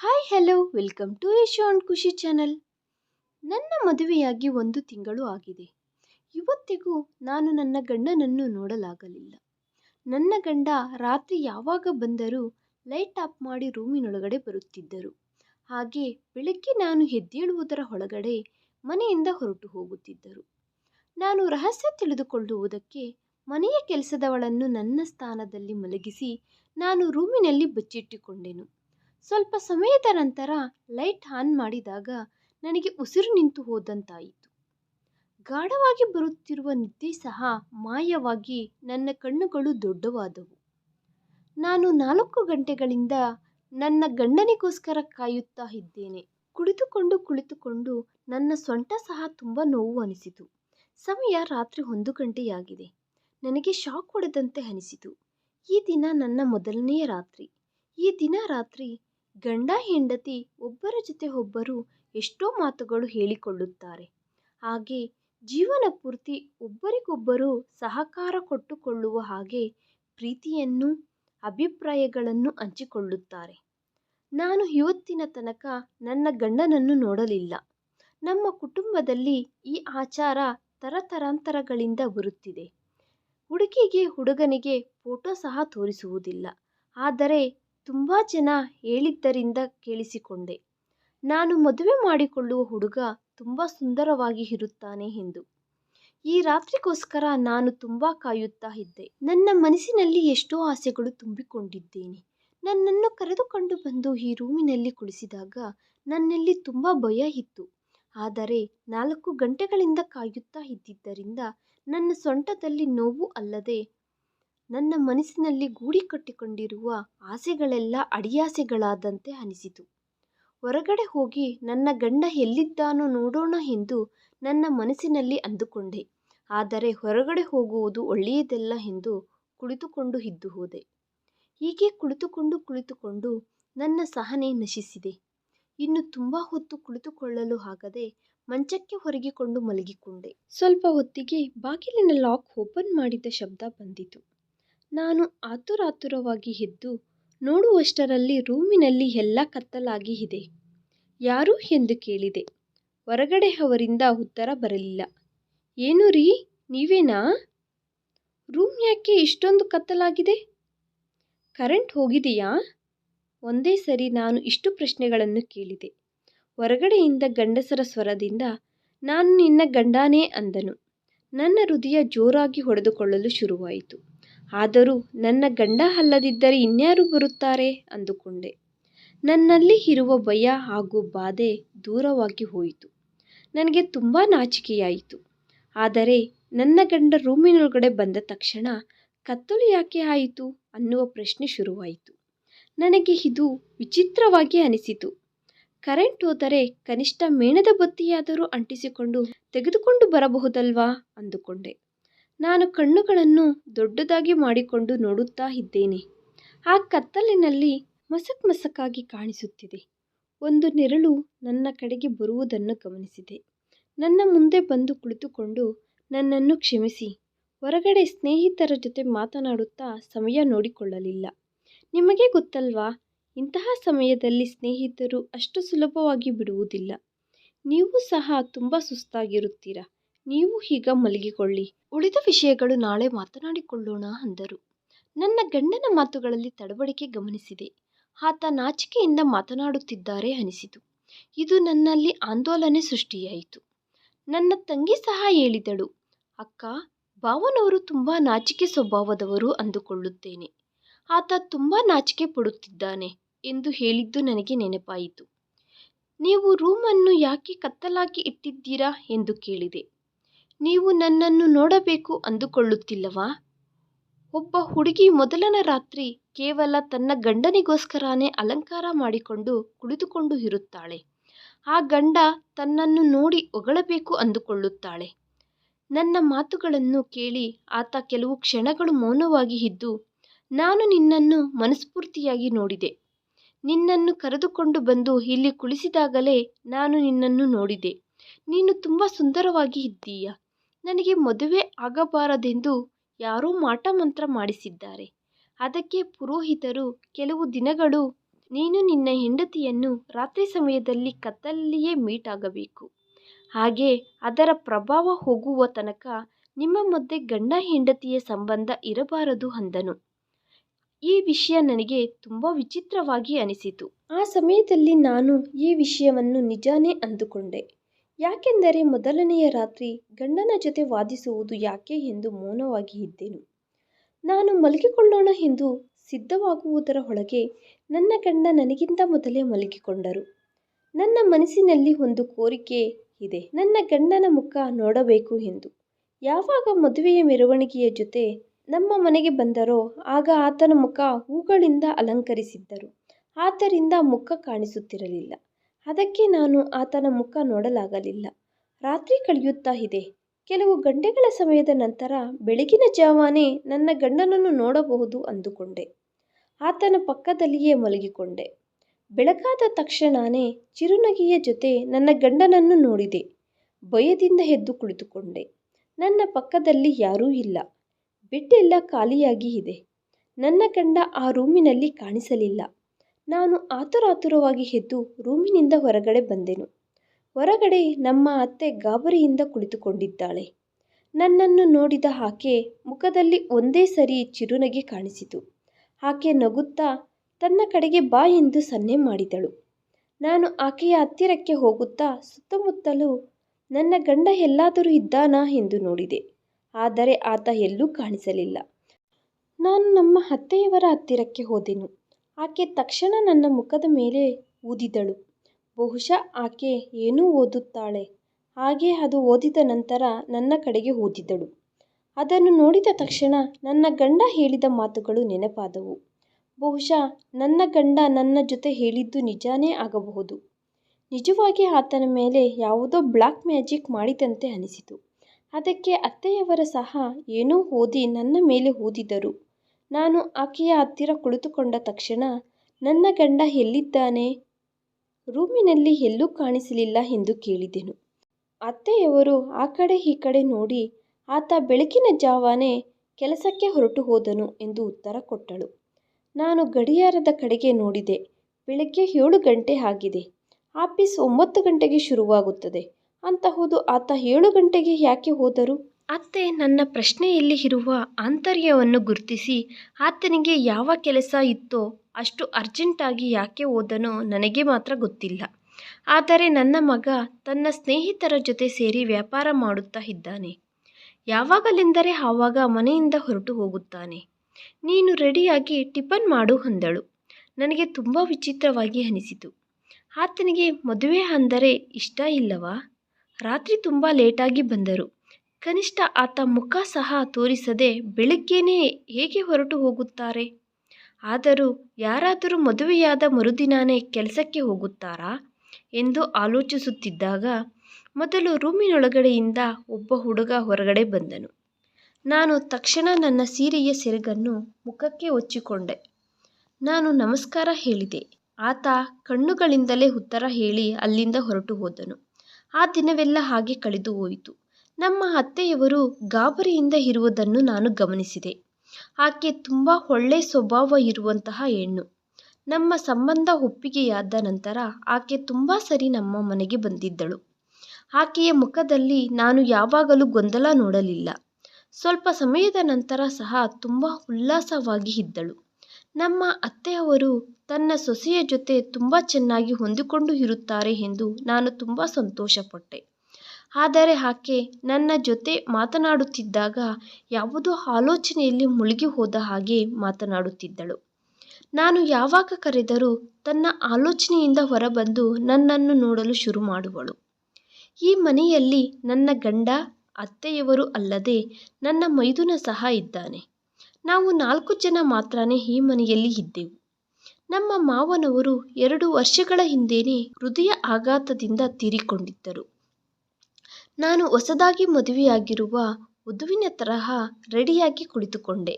Hi hello welcome to Asia and Khushi channel ನನ್ನ ಮದುವೆಯಾಗಿ ಒಂದು ತಿಂಗಳು ಆಗಿದೆ. ಇವತ್ತಿಗೂ ನಾನು ನನ್ನ ಗಂಡನನ್ನು ನೋಡಲಾಗಲಿಲ್ಲ. ನನ್ನ ಗಂಡ ರಾತ್ರಿ ಯಾವಾಗ ಬಂದರೂ ಲೈಟ್ ಆಫ್ ಮಾಡಿ ರೂಮಿನೊಳಗಡೆ ಬರುತ್ತಿದ್ದರು. ಹಾಗೆ ಬೆಳಗ್ಗೆ ನಾನು ಎದ್ದೇಳುವುದರ ಒಳಗಡೆ ಮನೆಯಿಂದ ಹೊರಟು ಹೋಗುತ್ತಿದ್ದರು. ನಾನು ರಹಸ್ಯ ತಿಳಿದುಕೊಳ್ಳುವುದಕ್ಕೆ ಮನೆಯ ಕೆಲಸದವಳನ್ನು ನನ್ನ ಸ್ಥಾನದಲ್ಲಿ ಮಲಗಿಸಿ ನಾನು ರೂಮಿನಲ್ಲಿ ಬಚ್ಚಿಟ್ಟುಕೊಂಡೆನು. ಸ್ವಲ್ಪ ಸಮಯದ ನಂತರ ಲೈಟ್ ಆನ್ ಮಾಡಿದಾಗ ನನಗೆ ಉಸಿರು ನಿಂತು ಹೋದಂತಾಯಿತು. ಗಾಢವಾಗಿ ಬರುತ್ತಿರುವ ನಿದ್ದೆ ಸಹ ಮಾಯವಾಗಿ ನನ್ನ ಕಣ್ಣುಗಳು ದೊಡ್ಡವಾದವು. ನಾನು ನಾಲ್ಕು ಗಂಟೆಗಳಿಂದ ನನ್ನ ಗಂಡನಿಗೋಸ್ಕರ ಕಾಯುತ್ತಾ ಇದ್ದೇನೆ. ಕುಳಿತುಕೊಂಡು ಕುಳಿತುಕೊಂಡು ನನ್ನ ಸೊಂಟ ಸಹ ತುಂಬ ನೋವು ಅನಿಸಿತು. ಸಮಯ ರಾತ್ರಿ ಒಂದು ಗಂಟೆಯಾಗಿದೆ. ನನಗೆ ಶಾಕ್ ಹೊಡೆದಂತೆ ಅನಿಸಿತು. ಈ ದಿನ ನನ್ನ ಮೊದಲನೆಯ ರಾತ್ರಿ. ಈ ದಿನ ರಾತ್ರಿ ಗಂಡ ಹೆಂಡತಿ ಒಬ್ಬರ ಜೊತೆ ಒಬ್ಬರು ಎಷ್ಟೋ ಮಾತುಗಳು ಹೇಳಿಕೊಳ್ಳುತ್ತಾರೆ. ಹಾಗೆ ಜೀವನ ಪೂರ್ತಿ ಒಬ್ಬರಿಗೊಬ್ಬರು ಸಹಕಾರ ಕೊಟ್ಟುಕೊಳ್ಳುವ ಹಾಗೆ ಪ್ರೀತಿಯನ್ನು, ಅಭಿಪ್ರಾಯಗಳನ್ನು ಹಂಚಿಕೊಳ್ಳುತ್ತಾರೆ. ನಾನು ಇವತ್ತಿನ ತನಕ ನನ್ನ ಗಂಡನನ್ನು ನೋಡಲಿಲ್ಲ. ನಮ್ಮ ಕುಟುಂಬದಲ್ಲಿ ಈ ಆಚಾರ ತರತರಾಂತರಗಳಿಂದ ಬರುತ್ತಿದೆ. ಹುಡುಗಿಗೆ, ಹುಡುಗನಿಗೆ ಫೋಟೋ ಸಹ ತೋರಿಸುವುದಿಲ್ಲ. ಆದರೆ ತುಂಬ ಜನ ಹೇಳಿದ್ದರಿಂದ ಕೇಳಿಸಿಕೊಂಡೆ. ನಾನು ಮದುವೆ ಮಾಡಿಕೊಳ್ಳುವ ಹುಡುಗ ತುಂಬ ಸುಂದರವಾಗಿ ಇರುತ್ತಾನೆ ಎಂದು. ಈ ರಾತ್ರಿಗೋಸ್ಕರ ನಾನು ತುಂಬ ಕಾಯುತ್ತಾ ಇದ್ದೆ. ನನ್ನ ಮನಸ್ಸಿನಲ್ಲಿ ಎಷ್ಟೋ ಆಸೆಗಳು ತುಂಬಿಕೊಂಡಿದ್ದೇನೆ. ನನ್ನನ್ನು ಕರೆದುಕೊಂಡು ಬಂದು ಈ ರೂಮಿನಲ್ಲಿ ಕುಳಿಸಿದಾಗ ನನ್ನಲ್ಲಿ ತುಂಬ ಭಯ ಇತ್ತು. ಆದರೆ ನಾಲ್ಕು ಗಂಟೆಗಳಿಂದ ಕಾಯುತ್ತಾ ಇದ್ದಿದ್ದರಿಂದ ನನ್ನ ಸೊಂಟದಲ್ಲಿ ನೋವು ಅಲ್ಲದೆ ನನ್ನ ಮನಸ್ಸಿನಲ್ಲಿ ಗೂಡಿ ಕಟ್ಟಿಕೊಂಡಿರುವ ಆಸೆಗಳೆಲ್ಲ ಅಡಿಯಾಸೆಗಳಾದಂತೆ ಅನಿಸಿತು. ಹೊರಗಡೆ ಹೋಗಿ ನನ್ನ ಗಂಡ ಎಲ್ಲಿದ್ದಾನೋ ನೋಡೋಣ ಎಂದು ನನ್ನ ಮನಸ್ಸಿನಲ್ಲಿ ಅಂದುಕೊಂಡೆ. ಆದರೆ ಹೊರಗಡೆ ಹೋಗುವುದು ಒಳ್ಳೆಯದಲ್ಲ ಎಂದು ಕುಳಿತುಕೊಂಡು ಇದ್ದು ಹೋದೆ. ಹೀಗೆ ಕುಳಿತುಕೊಂಡು ಕುಳಿತುಕೊಂಡು ನನ್ನ ಸಹನೆ ನಶಿಸಿದೆ. ಇನ್ನು ತುಂಬ ಹೊತ್ತು ಕುಳಿತುಕೊಳ್ಳಲು ಆಗದೆ ಮಂಚಕ್ಕೆ ಹೊರಗಿಕೊಂಡು ಮಲಗಿಕೊಂಡೆ. ಸ್ವಲ್ಪ ಹೊತ್ತಿಗೆ ಬಾಗಿಲಿನ ಲಾಕ್ ಓಪನ್ ಮಾಡಿದ ಶಬ್ದ ಬಂದಿತು. ನಾನು ಆತುರಾತುರವಾಗಿ ಎದ್ದು ನೋಡುವಷ್ಟರಲ್ಲಿ ರೂಮಿನಲ್ಲಿ ಎಲ್ಲ ಕತ್ತಲಾಗಿ ಇದೆ ಯಾರು ಎಂದು ಕೇಳಿದೆ. ಹೊರಗಡೆ ಅವರಿಂದ ಉತ್ತರ ಬರಲಿಲ್ಲ. ಏನು ರೀ, ನೀವೇನಾ? ರೂಮ್ ಯಾಕೆ ಇಷ್ಟೊಂದು ಕತ್ತಲಾಗಿದೆ? ಕರೆಂಟ್ ಹೋಗಿದೆಯಾ? ಒಂದೇ ಸರಿ ನಾನು ಇಷ್ಟು ಪ್ರಶ್ನೆಗಳನ್ನು ಕೇಳಿದೆ. ಹೊರಗಡೆಯಿಂದ ಗಂಡಸರ ಸ್ವರದಿಂದ, ನಾನು ನಿನ್ನ ಗಂಡನೇ ಅಂದನು. ನನ್ನ ಹೃದಯ ಜೋರಾಗಿ ಹೊಡೆದುಕೊಳ್ಳಲು ಶುರುವಾಯಿತು. ಆದರೂ ನನ್ನ ಗಂಡ ಅಲ್ಲದಿದ್ದರೆ ಇನ್ಯಾರು ಬರುತ್ತಾರೆ? ಅಂದುಕೊಂಡೆ. ನನ್ನಲ್ಲಿ ಇರುವ ಭಯ ಹಾಗೂ ಬಾಧೆ ದೂರವಾಗಿ ಹೋಯಿತು. ನನಗೆ ತುಂಬ ನಾಚಿಕೆಯಾಯಿತು. ಆದರೆ ನನ್ನ ಗಂಡ ರೂಮಿನೊಳಗಡೆ ಬಂದ ತಕ್ಷಣ ಕತ್ತಲು ಯಾಕೆ ಆಯಿತು ಅನ್ನುವ ಪ್ರಶ್ನೆ ಶುರುವಾಯಿತು. ನನಗೆ ಇದು ವಿಚಿತ್ರವಾಗಿ ಅನಿಸಿತು. ಕರೆಂಟ್ ಹೋದರೆ ಕನಿಷ್ಠ ಮೇಣದ ಬತ್ತಿಯಾದರೂ ಅಂಟಿಸಿಕೊಂಡು ತೆಗೆದುಕೊಂಡು ಬರಬಹುದಲ್ವಾ? ಅಂದುಕೊಂಡೆ. ನಾನು ಕಣ್ಣುಗಳನ್ನು ದೊಡ್ಡದಾಗಿ ಮಾಡಿಕೊಂಡು ನೋಡುತ್ತಾ ಇದ್ದೇನೆ. ಆ ಕತ್ತಲಿನಲ್ಲಿ ಮಸಕ್ ಮಸಕಾಗಿ ಕಾಣಿಸುತ್ತಿದೆ. ಒಂದು ನೆರಳು ನನ್ನ ಕಡೆಗೆ ಬರುವುದನ್ನು ಗಮನಿಸಿದೆ. ನನ್ನ ಮುಂದೆ ಬಂದು ಕುಳಿತುಕೊಂಡು ನನ್ನನ್ನು ಕ್ಷಮಿಸಿ. ಹೊರಗಡೆ ಸ್ನೇಹಿತರ ಜೊತೆ ಮಾತನಾಡುತ್ತಾ ಸಮಯ ನೋಡಿಕೊಳ್ಳಲಿಲ್ಲ. ನಿಮಗೆ ಗೊತ್ತಲ್ವಾ, ಇಂತಹ ಸಮಯದಲ್ಲಿ ಸ್ನೇಹಿತರು ಅಷ್ಟು ಸುಲಭವಾಗಿ ಬಿಡುವುದಿಲ್ಲ. ನೀವು ಸಹ ತುಂಬ ಸುಸ್ತಾಗಿರುತ್ತೀರ? ನೀವು ಈಗ ಮಲಗಿಕೊಳ್ಳಿ. ಉಳಿದ ವಿಷಯಗಳು ನಾಳೆ ಮಾತನಾಡಿಕೊಳ್ಳೋಣ ಅಂದರು. ನನ್ನ ಗಂಡನ ಮಾತುಗಳಲ್ಲಿ ತಡವಳಿಕೆ ಗಮನಿಸಿದೆ. ಆತ ನಾಚಿಕೆಯಿಂದ ಮಾತನಾಡುತ್ತಿದ್ದಾರೆ ಅನಿಸಿತು. ಇದು ನನ್ನಲ್ಲಿ ಆಂದೋಲನೆ ಸೃಷ್ಟಿಯಾಯಿತು. ನನ್ನ ತಂಗಿ ಸಹ ಹೇಳಿದಳು, ಅಕ್ಕ, ಭಾವನವರು ತುಂಬ ನಾಚಿಕೆ ಸ್ವಭಾವದವರು ಅಂದುಕೊಳ್ಳುತ್ತೇನೆ. ಆತ ತುಂಬ ನಾಚಿಕೆ ಪಡುತ್ತಿದ್ದಾನೆ ಎಂದು ಹೇಳಿದ್ದು ನನಗೆ ನೆನಪಾಯಿತು. ನೀವು ರೂಮನ್ನು ಯಾಕೆ ಕತ್ತಲಾಗಿ ಇಟ್ಟಿದ್ದೀರಾ? ಎಂದು ಕೇಳಿದೆ. ನೀವು ನನ್ನನ್ನು ನೋಡಬೇಕು ಅಂದುಕೊಳ್ಳುತ್ತಿಲ್ಲವಾ? ಒಬ್ಬ ಹುಡುಗಿ ಮೊದಲನ ರಾತ್ರಿ ಕೇವಲ ತನ್ನ ಗಂಡನಿಗೋಸ್ಕರನೇ ಅಲಂಕಾರ ಮಾಡಿಕೊಂಡು ಕುಳಿತುಕೊಂಡು ಇರುತ್ತಾಳೆ. ಆ ಗಂಡ ತನ್ನನ್ನು ನೋಡಿ ಹೊಗಳಬೇಕು ಅಂದುಕೊಳ್ಳುತ್ತಾಳೆ. ನನ್ನ ಮಾತುಗಳನ್ನು ಕೇಳಿ ಆತ ಕೆಲವು ಕ್ಷಣಗಳು ಮೌನವಾಗಿ ಇದ್ದು, ನಾನು ನಿನ್ನನ್ನು ಮನಸ್ಫೂರ್ತಿಯಾಗಿ ನೋಡಿದೆ. ನಿನ್ನನ್ನು ಕರೆದುಕೊಂಡು ಬಂದು ಇಲ್ಲಿ ಕುಳಿಸಿದಾಗಲೇ ನಾನು ನಿನ್ನನ್ನು ನೋಡಿದೆ. ನೀನು ತುಂಬ ಸುಂದರವಾಗಿ ಇದ್ದೀಯ? ನನಗೆ ಮದುವೆ ಆಗಬಾರದೆಂದು ಯಾರೋ ಮಾಟ ಮಂತ್ರ ಮಾಡಿಸಿದ್ದಾರೆ. ಅದಕ್ಕೆ ಪುರೋಹಿತರು ಕೆಲವು ದಿನಗಳು ನೀನು ನಿನ್ನ ಹೆಂಡತಿಯನ್ನು ರಾತ್ರಿ ಸಮಯದಲ್ಲಿ ಕತ್ತಲಲ್ಲಿಯೇ ಮೀಟ್ ಆಗಬೇಕು ಹಾಗೆ ಅದರ ಪ್ರಭಾವ ಹೋಗುವ ತನಕ ನಿಮ್ಮ ಮಧ್ಯೆ ಗಂಡ ಹೆಂಡತಿಯ ಸಂಬಂಧ ಇರಬಾರದು ಅಂದನು. ಈ ವಿಷಯ ನನಗೆ ತುಂಬ ವಿಚಿತ್ರವಾಗಿ ಅನಿಸಿತು. ಆ ಸಮಯದಲ್ಲಿ ನಾನು ಈ ವಿಷಯವನ್ನು ನಿಜಾನೇ ಅಂದುಕೊಂಡೆ. ಯಾಕೆಂದರೆ ಮೊದಲನೆಯ ರಾತ್ರಿ ಗಂಡನ ಜೊತೆ ವಾದಿಸುವುದು ಯಾಕೆ ಎಂದು ಮೌನವಾಗಿ ಇದ್ದೆನು? ನಾನು ಮಲಗಿಕೊಳ್ಳೋಣ ಎಂದು ಸಿದ್ಧವಾಗುವುದರ ಒಳಗೆ ನನ್ನ ಗಂಡ ನನಗಿಂತ ಮೊದಲೇ ಮಲಗಿಕೊಂಡರು. ನನ್ನ ಮನಸ್ಸಿನಲ್ಲಿ ಒಂದು ಕೋರಿಕೆ ಇದೆ. ನನ್ನ ಗಂಡನ ಮುಖ ನೋಡಬೇಕು ಎಂದು. ಯಾವಾಗ ಮದುವೆಯ ಮೆರವಣಿಗೆಯ ಜೊತೆ ನಮ್ಮ ಮನೆಗೆ ಬಂದರೋ ಆಗ ಆತನ ಮುಖ ಹೂಗಳಿಂದ ಅಲಂಕರಿಸಿದ್ದರು. ಆದ್ದರಿಂದ ಮುಖ ಕಾಣಿಸುತ್ತಿರಲಿಲ್ಲ. ಅದಕ್ಕೆ ನಾನು ಆತನ ಮುಖ ನೋಡಲಾಗಲಿಲ್ಲ. ರಾತ್ರಿ ಕಳೆಯುತ್ತಾ ಇದೆ. ಕೆಲವು ಗಂಟೆಗಳ ಸಮಯದ ನಂತರ ಬೆಳಗಿನ ಜಾವಾನೇ ನನ್ನ ಗಂಡನನ್ನು ನೋಡಬಹುದು ಅಂದುಕೊಂಡೆ. ಆತನ ಪಕ್ಕದಲ್ಲಿಯೇ ಮಲಗಿಕೊಂಡೆ. ಬೆಳಕಾದ ತಕ್ಷಣವೇ ಚಿರುನಗಿಯ ಜೊತೆ ನನ್ನ ಗಂಡನನ್ನು ನೋಡಿದೆ. ಭಯದಿಂದ ಎದ್ದು ಕುಳಿತುಕೊಂಡೆ. ನನ್ನ ಪಕ್ಕದಲ್ಲಿ ಯಾರೂ ಇಲ್ಲ. ಬೆಡ್ ಖಾಲಿಯಾಗಿ ಇದೆ. ನನ್ನ ಗಂಡ ಆ ರೂಮಿನಲ್ಲಿ ಕಾಣಿಸಲಿಲ್ಲ. ನಾನು ಆತುರಾತುರವಾಗಿ ಎದ್ದು ರೂಮಿನಿಂದ ಹೊರಗಡೆ ಬಂದೆನು. ಹೊರಗಡೆ ನಮ್ಮ ಅತ್ತೆ ಗಾಬರಿಯಿಂದ ಕುಳಿತುಕೊಂಡಿದ್ದಾಳೆ. ನನ್ನನ್ನು ನೋಡಿದ ಆಕೆ ಮುಖದಲ್ಲಿ ಒಂದೇ ಸರಿ ಚಿರುನಗೆ ಕಾಣಿಸಿತು. ಆಕೆ ನಗುತ್ತಾ ತನ್ನ ಕಡೆಗೆ ಬಾ ಎಂದು ಸನ್ನೆ ಮಾಡಿದಳು. ನಾನು ಆಕೆಯ ಹತ್ತಿರಕ್ಕೆ ಹೋಗುತ್ತಾ ಸುತ್ತಮುತ್ತಲು ನನ್ನ ಗಂಡ ಎಲ್ಲಾದರೂ ಇದ್ದಾನಾ ಎಂದು ನೋಡಿದೆ. ಆದರೆ ಆತ ಎಲ್ಲೂ ಕಾಣಿಸಲಿಲ್ಲ. ನಾನು ನಮ್ಮ ಅತ್ತೆಯವರ ಹತ್ತಿರಕ್ಕೆ ಹೋದೆನು. ಆಕೆ ತಕ್ಷಣ ನನ್ನ ಮುಖದ ಮೇಲೆ ಊದಿದಳು. ಬಹುಶಃ ಆಕೆ ಏನೋ ಓದುತ್ತಾಳೆ. ಹಾಗೆ ಅದು ಓದಿದ ನಂತರ ನನ್ನ ಕಡೆಗೆ ಊದಿದಳು ಅದನ್ನು ನೋಡಿದ ತಕ್ಷಣ ನನ್ನ ಗಂಡ ಹೇಳಿದ ಮಾತುಗಳು ನೆನಪಾದವು. ಬಹುಶಃ ನನ್ನ ಗಂಡ ನನ್ನ ಜೊತೆ ಹೇಳಿದ್ದು ನಿಜಾನೇ ಆಗಬಹುದು. ನಿಜವಾಗಿ ಆತನ ಮೇಲೆ ಯಾವುದೋ ಬ್ಲ್ಯಾಕ್ ಮ್ಯಾಜಿಕ್ ಮಾಡಿದಂತೆ ಅನಿಸಿತು. ಅದಕ್ಕೆ ಅತ್ತೆಯವರ ಸಹ ಏನೋ ಓದಿ ನನ್ನ ಮೇಲೆ ಊದಿದರು ನಾನು ಆಕೆಯ ಹತ್ತಿರ ಕುಳಿತುಕೊಂಡ ತಕ್ಷಣ, ನನ್ನ ಗಂಡ ಎಲ್ಲಿದ್ದಾನೆ? ರೂಮಿನಲ್ಲಿ ಎಲ್ಲೂ ಕಾಣಿಸಲಿಲ್ಲ ಎಂದು ಕೇಳಿದೆನು. ಅತ್ತೆಯವರು ಆ ಕಡೆ ಈ ಕಡೆ ನೋಡಿ, ಆತ ಬೆಳಕಿನ ಜಾವನೇ ಕೆಲಸಕ್ಕೆ ಹೊರಟು ಹೋದನು ಎಂದು ಉತ್ತರ ಕೊಟ್ಟಳು. ನಾನು ಗಡಿಯಾರದ ಕಡೆಗೆ ನೋಡಿದೆ. ಬೆಳಗ್ಗೆ ಏಳು ಗಂಟೆ ಆಗಿದೆ. ಆಫೀಸ್ ಒಂಬತ್ತು ಗಂಟೆಗೆ ಶುರುವಾಗುತ್ತದೆ. ಅಂತಹುದು ಆತ ಏಳು ಗಂಟೆಗೆ ಯಾಕೆ ಹೋದರು? ಅತ್ತೆ ನನ್ನ ಪ್ರಶ್ನೆಯಲ್ಲಿ ಇರುವ ಆಂತರ್ಯವನ್ನು ಗುರುತಿಸಿ ಆತನಿಗೆ ಯಾವ ಕೆಲಸ ಇತ್ತೋ ಅಷ್ಟು ಅರ್ಜೆಂಟಾಗಿ ಯಾಕೆ ಓದನೋ ನನಗೆ ಮಾತ್ರ ಗೊತ್ತಿಲ್ಲ. ಆದರೆ ನನ್ನ ಮಗ ತನ್ನ ಸ್ನೇಹಿತರ ಜೊತೆ ಸೇರಿ ವ್ಯಾಪಾರ ಮಾಡುತ್ತಾ ಇದ್ದಾನೆ. ಯಾವಾಗಲೆಂದರೆ ಆವಾಗ ಮನೆಯಿಂದ ಹೊರಟು ಹೋಗುತ್ತಾನೆ. ನೀನು ರೆಡಿಯಾಗಿ ಟಿಫನ್ ಮಾಡು ಅಂದಳು. ನನಗೆ ತುಂಬ ವಿಚಿತ್ರವಾಗಿ ಅನಿಸಿತು. ಆತನಿಗೆ ಮದುವೆ ಅಂದರೆ ಇಷ್ಟ ಇಲ್ಲವಾ? ರಾತ್ರಿ ತುಂಬ ಲೇಟಾಗಿ ಬಂದರು. ಕನಿಷ್ಠ ಆತ ಮುಖ ಸಹ ತೋರಿಸದೆ ಬೆಳಗ್ಗೆನೇ ಹೇಗೆ ಹೊರಟು ಹೋಗುತ್ತಾರೆ? ಆದರೂ ಯಾರಾದರೂ ಮದುವೆಯಾದ ಮರುದಿನಾನೇ ಕೆಲಸಕ್ಕೆ ಹೋಗುತ್ತಾರಾ? ಎಂದು ಆಲೋಚಿಸುತ್ತಿದ್ದಾಗ ಮೊದಲು ರೂಮಿನೊಳಗಡೆಯಿಂದ ಒಬ್ಬ ಹುಡುಗ ಹೊರಗಡೆ ಬಂದನು. ನಾನು ತಕ್ಷಣ ನನ್ನ ಸೀರೆಯ ಸೆರಗನ್ನು ಮುಖಕ್ಕೆ ಹೊಚ್ಚಿಕೊಂಡೆ ನಾನು ನಮಸ್ಕಾರ ಹೇಳಿದೆ. ಆತ ಕಣ್ಣುಗಳಿಂದಲೇ ಉತ್ತರ ಹೇಳಿ ಅಲ್ಲಿಂದ ಹೊರಟು ಹೋದನು. ಆ ದಿನವೆಲ್ಲ ಹಾಗೆ ಕಳೆದು ಹೋಯಿತು. ನಮ್ಮ ಅತ್ತೆಯವರು ಗಾಬರಿಯಿಂದ ಇರುವುದನ್ನು ನಾನು ಗಮನಿಸಿದೆ. ಆಕೆ ತುಂಬ ಒಳ್ಳೆ ಸ್ವಭಾವ ಇರುವಂತಹ ಹೆಣ್ಣು. ನಮ್ಮ ಸಂಬಂಧ ಒಪ್ಪಿಗೆಯಾದ ನಂತರ ಆಕೆ ತುಂಬ ಸರಿ ನಮ್ಮ ಮನೆಗೆ ಬಂದಿದ್ದಳು. ಆಕೆಯ ಮುಖದಲ್ಲಿ ನಾನು ಯಾವಾಗಲೂ ಗೊಂದಲ ನೋಡಲಿಲ್ಲ. ಸ್ವಲ್ಪ ಸಮಯದ ನಂತರ ಸಹ ತುಂಬ ಉಲ್ಲಾಸವಾಗಿ ಇದ್ದಳು. ನಮ್ಮ ಅತ್ತೆಯವರು ತನ್ನ ಸೊಸೆಯ ಜೊತೆ ತುಂಬ ಚೆನ್ನಾಗಿ ಹೊಂದಿಕೊಂಡು ಇರುತ್ತಾರೆ ಎಂದು ನಾನು ತುಂಬ ಸಂತೋಷಪಟ್ಟೆ. ಆದರೆ ಆಕೆ ನನ್ನ ಜೊತೆ ಮಾತನಾಡುತ್ತಿದ್ದಾಗ ಯಾವುದೋ ಆಲೋಚನೆಯಲ್ಲಿ ಮುಳುಗಿ ಹೋದ ಹಾಗೆ ಮಾತನಾಡುತ್ತಿದ್ದಳು. ನಾನು ಯಾವಾಗ ಕರೆದರೂ ತನ್ನ ಆಲೋಚನೆಯಿಂದ ಹೊರಬಂದು ನನ್ನನ್ನು ನೋಡಲು ಶುರು ಮಾಡುವಳು. ಈ ಮನೆಯಲ್ಲಿ ನನ್ನ ಗಂಡ, ಅತ್ತೆಯವರು ಅಲ್ಲದೆ ನನ್ನ ಮೈದುನ ಸಹ ಇದ್ದಾನೆ. ನಾವು ನಾಲ್ಕು ಜನ ಮಾತ್ರನೇ ಈ ಮನೆಯಲ್ಲಿ ಇದ್ದೆವು. ನಮ್ಮ ಮಾವನವರು ಎರಡು ವರ್ಷಗಳ ಹಿಂದೆಯೇ ಹೃದಯ ಆಘಾತದಿಂದ ತೀರಿಕೊಂಡಿದ್ದರು. ನಾನು ಹೊಸದಾಗಿ ಮದುವೆಯಾಗಿರುವ ವಧುವಿನ ತರಹ ರೆಡಿಯಾಗಿ ಕುಳಿತುಕೊಂಡೆ.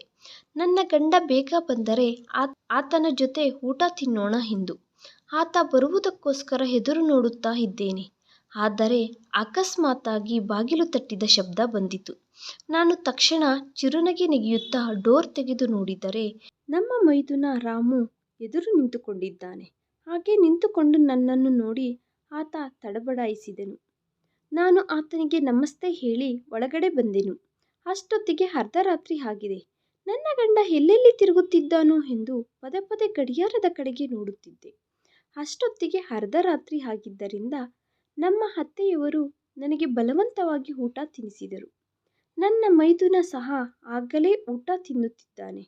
ನನ್ನ ಗಂಡ ಬೇಗ ಬಂದರೆ ಆತನ ಜೊತೆ ಊಟ ತಿನ್ನೋಣ ಎಂದು. ಆತ ಬರುವುದಕ್ಕೋಸ್ಕರ ಎದುರು ನೋಡುತ್ತಾ ಇದ್ದೇನೆ. ಆದರೆ ಅಕಸ್ಮಾತ್ತಾಗಿ ಬಾಗಿಲು ತಟ್ಟಿದ ಶಬ್ದ ಬಂದಿತು. ನಾನು ತಕ್ಷಣ ಚಿರುನಗೆ ನೆಗೆಯುತ್ತಾ ಡೋರ್ ತೆಗೆದು ನೋಡಿದರೆ ನಮ್ಮ ಮೈದುನ ರಾಮು ಎದುರು ನಿಂತುಕೊಂಡಿದ್ದಾನೆ. ಹಾಗೆ ನಿಂತುಕೊಂಡು ನನ್ನನ್ನು ನೋಡಿ ಆತ ತಡಬಡಾಯಿಸಿದನು. ನಾನು ಆತನಿಗೆ ನಮಸ್ತೆ ಹೇಳಿ ಒಳಗಡೆ ಬಂದೆನು. ಅಷ್ಟೊತ್ತಿಗೆ ಅರ್ಧ ರಾತ್ರಿ ಆಗಿದೆ. ನನ್ನ ಗಂಡ ಎಲ್ಲೆಲ್ಲಿ ತಿರುಗುತ್ತಿದ್ದಾನೋ ಎಂದು ಪದೇ ಪದೇ ಗಡಿಯಾರದ ಕಡೆಗೆ ನೋಡುತ್ತಿದ್ದೆ. ಅಷ್ಟೊತ್ತಿಗೆ ಅರ್ಧ ರಾತ್ರಿ ಆಗಿದ್ದರಿಂದ ನಮ್ಮ ಅತ್ತೆಯವರು ನನಗೆ ಬಲವಂತವಾಗಿ ಊಟ ತಿನ್ನಿಸಿದರು ನನ್ನ ಮೈದುನ ಸಹ ಆಗಲೇ ಊಟ ತಿನ್ನುತ್ತಿದ್ದಾನೆ.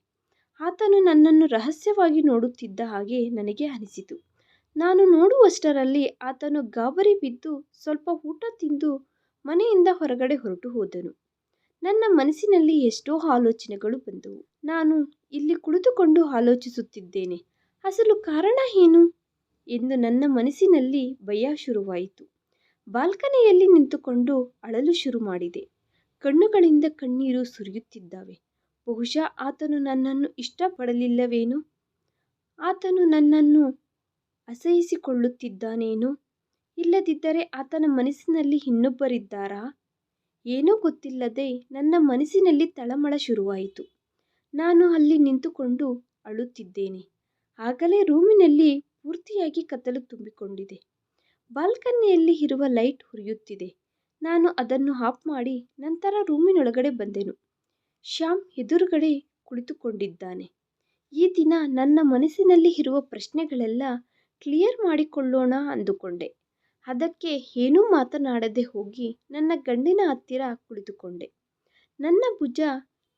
ಆತನು ನನ್ನನ್ನು ರಹಸ್ಯವಾಗಿ ನೋಡುತ್ತಿದ್ದ ಹಾಗೆ ನನಗೆ ಅನಿಸಿತು. ನಾನು ನೋಡುವಷ್ಟರಲ್ಲಿ ಆತನು ಗಾಬರಿ ಬಿದ್ದು ಸ್ವಲ್ಪ ಊಟ ತಿಂದು ಮನೆಯಿಂದ ಹೊರಗಡೆ ಹೊರಟು ಹೋದನು. ನನ್ನ ಮನಸ್ಸಿನಲ್ಲಿ ಎಷ್ಟೋ ಆಲೋಚನೆಗಳು ಬಂದವು. ನಾನು ಇಲ್ಲಿ ಕುಳಿತುಕೊಂಡು ಆಲೋಚಿಸುತ್ತಿದ್ದೇನೆ. ಅಸಲು ಕಾರಣ ಏನು? ಎಂದು ನನ್ನ ಮನಸ್ಸಿನಲ್ಲಿ ಭಯ ಶುರುವಾಯಿತು. ಬಾಲ್ಕನಿಯಲ್ಲಿ ನಿಂತುಕೊಂಡು ಅಳಲು ಶುರು ಮಾಡಿದೆ ಕಣ್ಣುಗಳಿಂದ ಕಣ್ಣೀರು ಸುರಿಯುತ್ತಿದ್ದಾವೆ. ಬಹುಶಃ ಆತನು ನನ್ನನ್ನು ಇಷ್ಟಪಡಲಿಲ್ಲವೇನೋ? ಆತನು ನನ್ನನ್ನು ಅಸಹಿಸಿಕೊಳ್ಳುತ್ತಿದ್ದಾನೇನೋ? ಇಲ್ಲದಿದ್ದರೆ ಆತನ ಮನಸ್ಸಿನಲ್ಲಿ ಇನ್ನೊಬ್ಬರಿದ್ದಾರಾ? ಏನೂ ಗೊತ್ತಿಲ್ಲದೆ ನನ್ನ ಮನಸ್ಸಿನಲ್ಲಿ ತಳಮಳ ಶುರುವಾಯಿತು. ನಾನು ಅಲ್ಲಿ ನಿಂತುಕೊಂಡು ಅಳುತ್ತಿದ್ದೇನೆ. ಆಗಲೇ ರೂಮಿನಲ್ಲಿ ಪೂರ್ತಿಯಾಗಿ ಕತ್ತಲು ತುಂಬಿಕೊಂಡಿದೆ. ಬಾಲ್ಕನಿಯಲ್ಲಿ ಇರುವ ಲೈಟ್ ಹುರಿಯುತ್ತಿದೆ. ನಾನು ಅದನ್ನು ಆಫ್ ಮಾಡಿ ನಂತರ ರೂಮಿನೊಳಗಡೆ ಬಂದೆನು. ಶ್ಯಾಮ್ ಎದುರುಗಡೆ ಕುಳಿತುಕೊಂಡಿದ್ದಾನೆ. ಈ ದಿನ ನನ್ನ ಮನಸ್ಸಿನಲ್ಲಿ ಇರುವ ಪ್ರಶ್ನೆಗಳೆಲ್ಲ ಕ್ಲಿಯರ್ ಮಾಡಿಕೊಳ್ಳೋಣ ಅಂದುಕೊಂಡೆ. ಅದಕ್ಕೆ ಏನೂ ಮಾತನಾಡದೆ ಹೋಗಿ ನನ್ನ ಗಂಡಿನ ಹತ್ತಿರ ಕುಳಿತುಕೊಂಡೆ. ನನ್ನ ಭುಜ,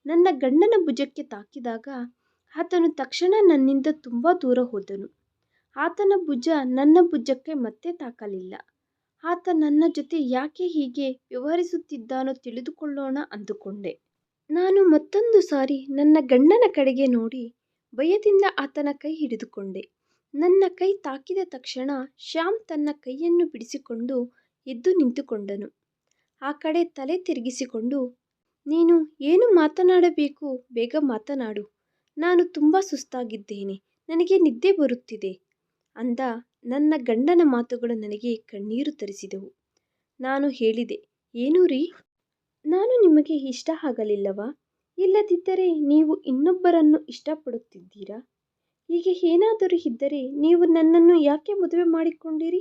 ನನ್ನ ಗಂಡನ ಭುಜಕ್ಕೆ ತಾಕಿದಾಗ ಆತನು ತಕ್ಷಣ ನನ್ನಿಂದ ತುಂಬ ದೂರ ಹೋದನು. ಆತನ ಭುಜ ನನ್ನ ಭುಜಕ್ಕೆ ಮತ್ತೆ ತಾಕಲಿಲ್ಲ. ಆತ ನನ್ನ ಜೊತೆ ಯಾಕೆ ಹೀಗೆ ವ್ಯವಹರಿಸುತ್ತಿದ್ದಾನೋ ತಿಳಿದುಕೊಳ್ಳೋಣ ಅಂದುಕೊಂಡೆ. ನಾನು ಮತ್ತೊಂದು ಸಾರಿ ನನ್ನ ಗಂಡನ ಕಡೆಗೆ ನೋಡಿ ಭಯದಿಂದ ಆತನ ಕೈ ಹಿಡಿದುಕೊಂಡೆ. ನನ್ನ ಕೈ ತಾಕಿದ ತಕ್ಷಣ ಶ್ಯಾಮ್ ತನ್ನ ಕೈಯನ್ನು ಬಿಡಿಸಿಕೊಂಡು ಎದ್ದು ನಿಂತುಕೊಂಡನು. ಆ ಕಡೆ ತಲೆ ತಿರುಗಿಸಿಕೊಂಡು, ನೀನು ಏನು ಮಾತನಾಡಬೇಕು? ಬೇಗ ಮಾತನಾಡು. ನಾನು ತುಂಬ ಸುಸ್ತಾಗಿದ್ದೇನೆ. ನನಗೆ ನಿದ್ದೆ ಬರುತ್ತಿದೆ ಅಂದ ನನ್ನ ಗಂಡನ ಮಾತುಗಳು ನನಗೆ ಕಣ್ಣೀರು ತರಿಸಿದವು. ನಾನು ಹೇಳಿದೆ, ಏನು ರೀ? ನಾನು ನಿಮಗೆ ಇಷ್ಟ ಆಗಲಿಲ್ಲವಾ? ಇಲ್ಲದಿದ್ದರೆ ನೀವು ಇನ್ನೊಬ್ಬರನ್ನು ಇಷ್ಟಪಡುತ್ತಿದ್ದೀರಾ? ಹೀಗೆ ಏನಾದರೂ ಇದ್ದರೆ ನೀವು ನನ್ನನ್ನು ಯಾಕೆ ಮದುವೆ ಮಾಡಿಕೊಂಡಿರಿ?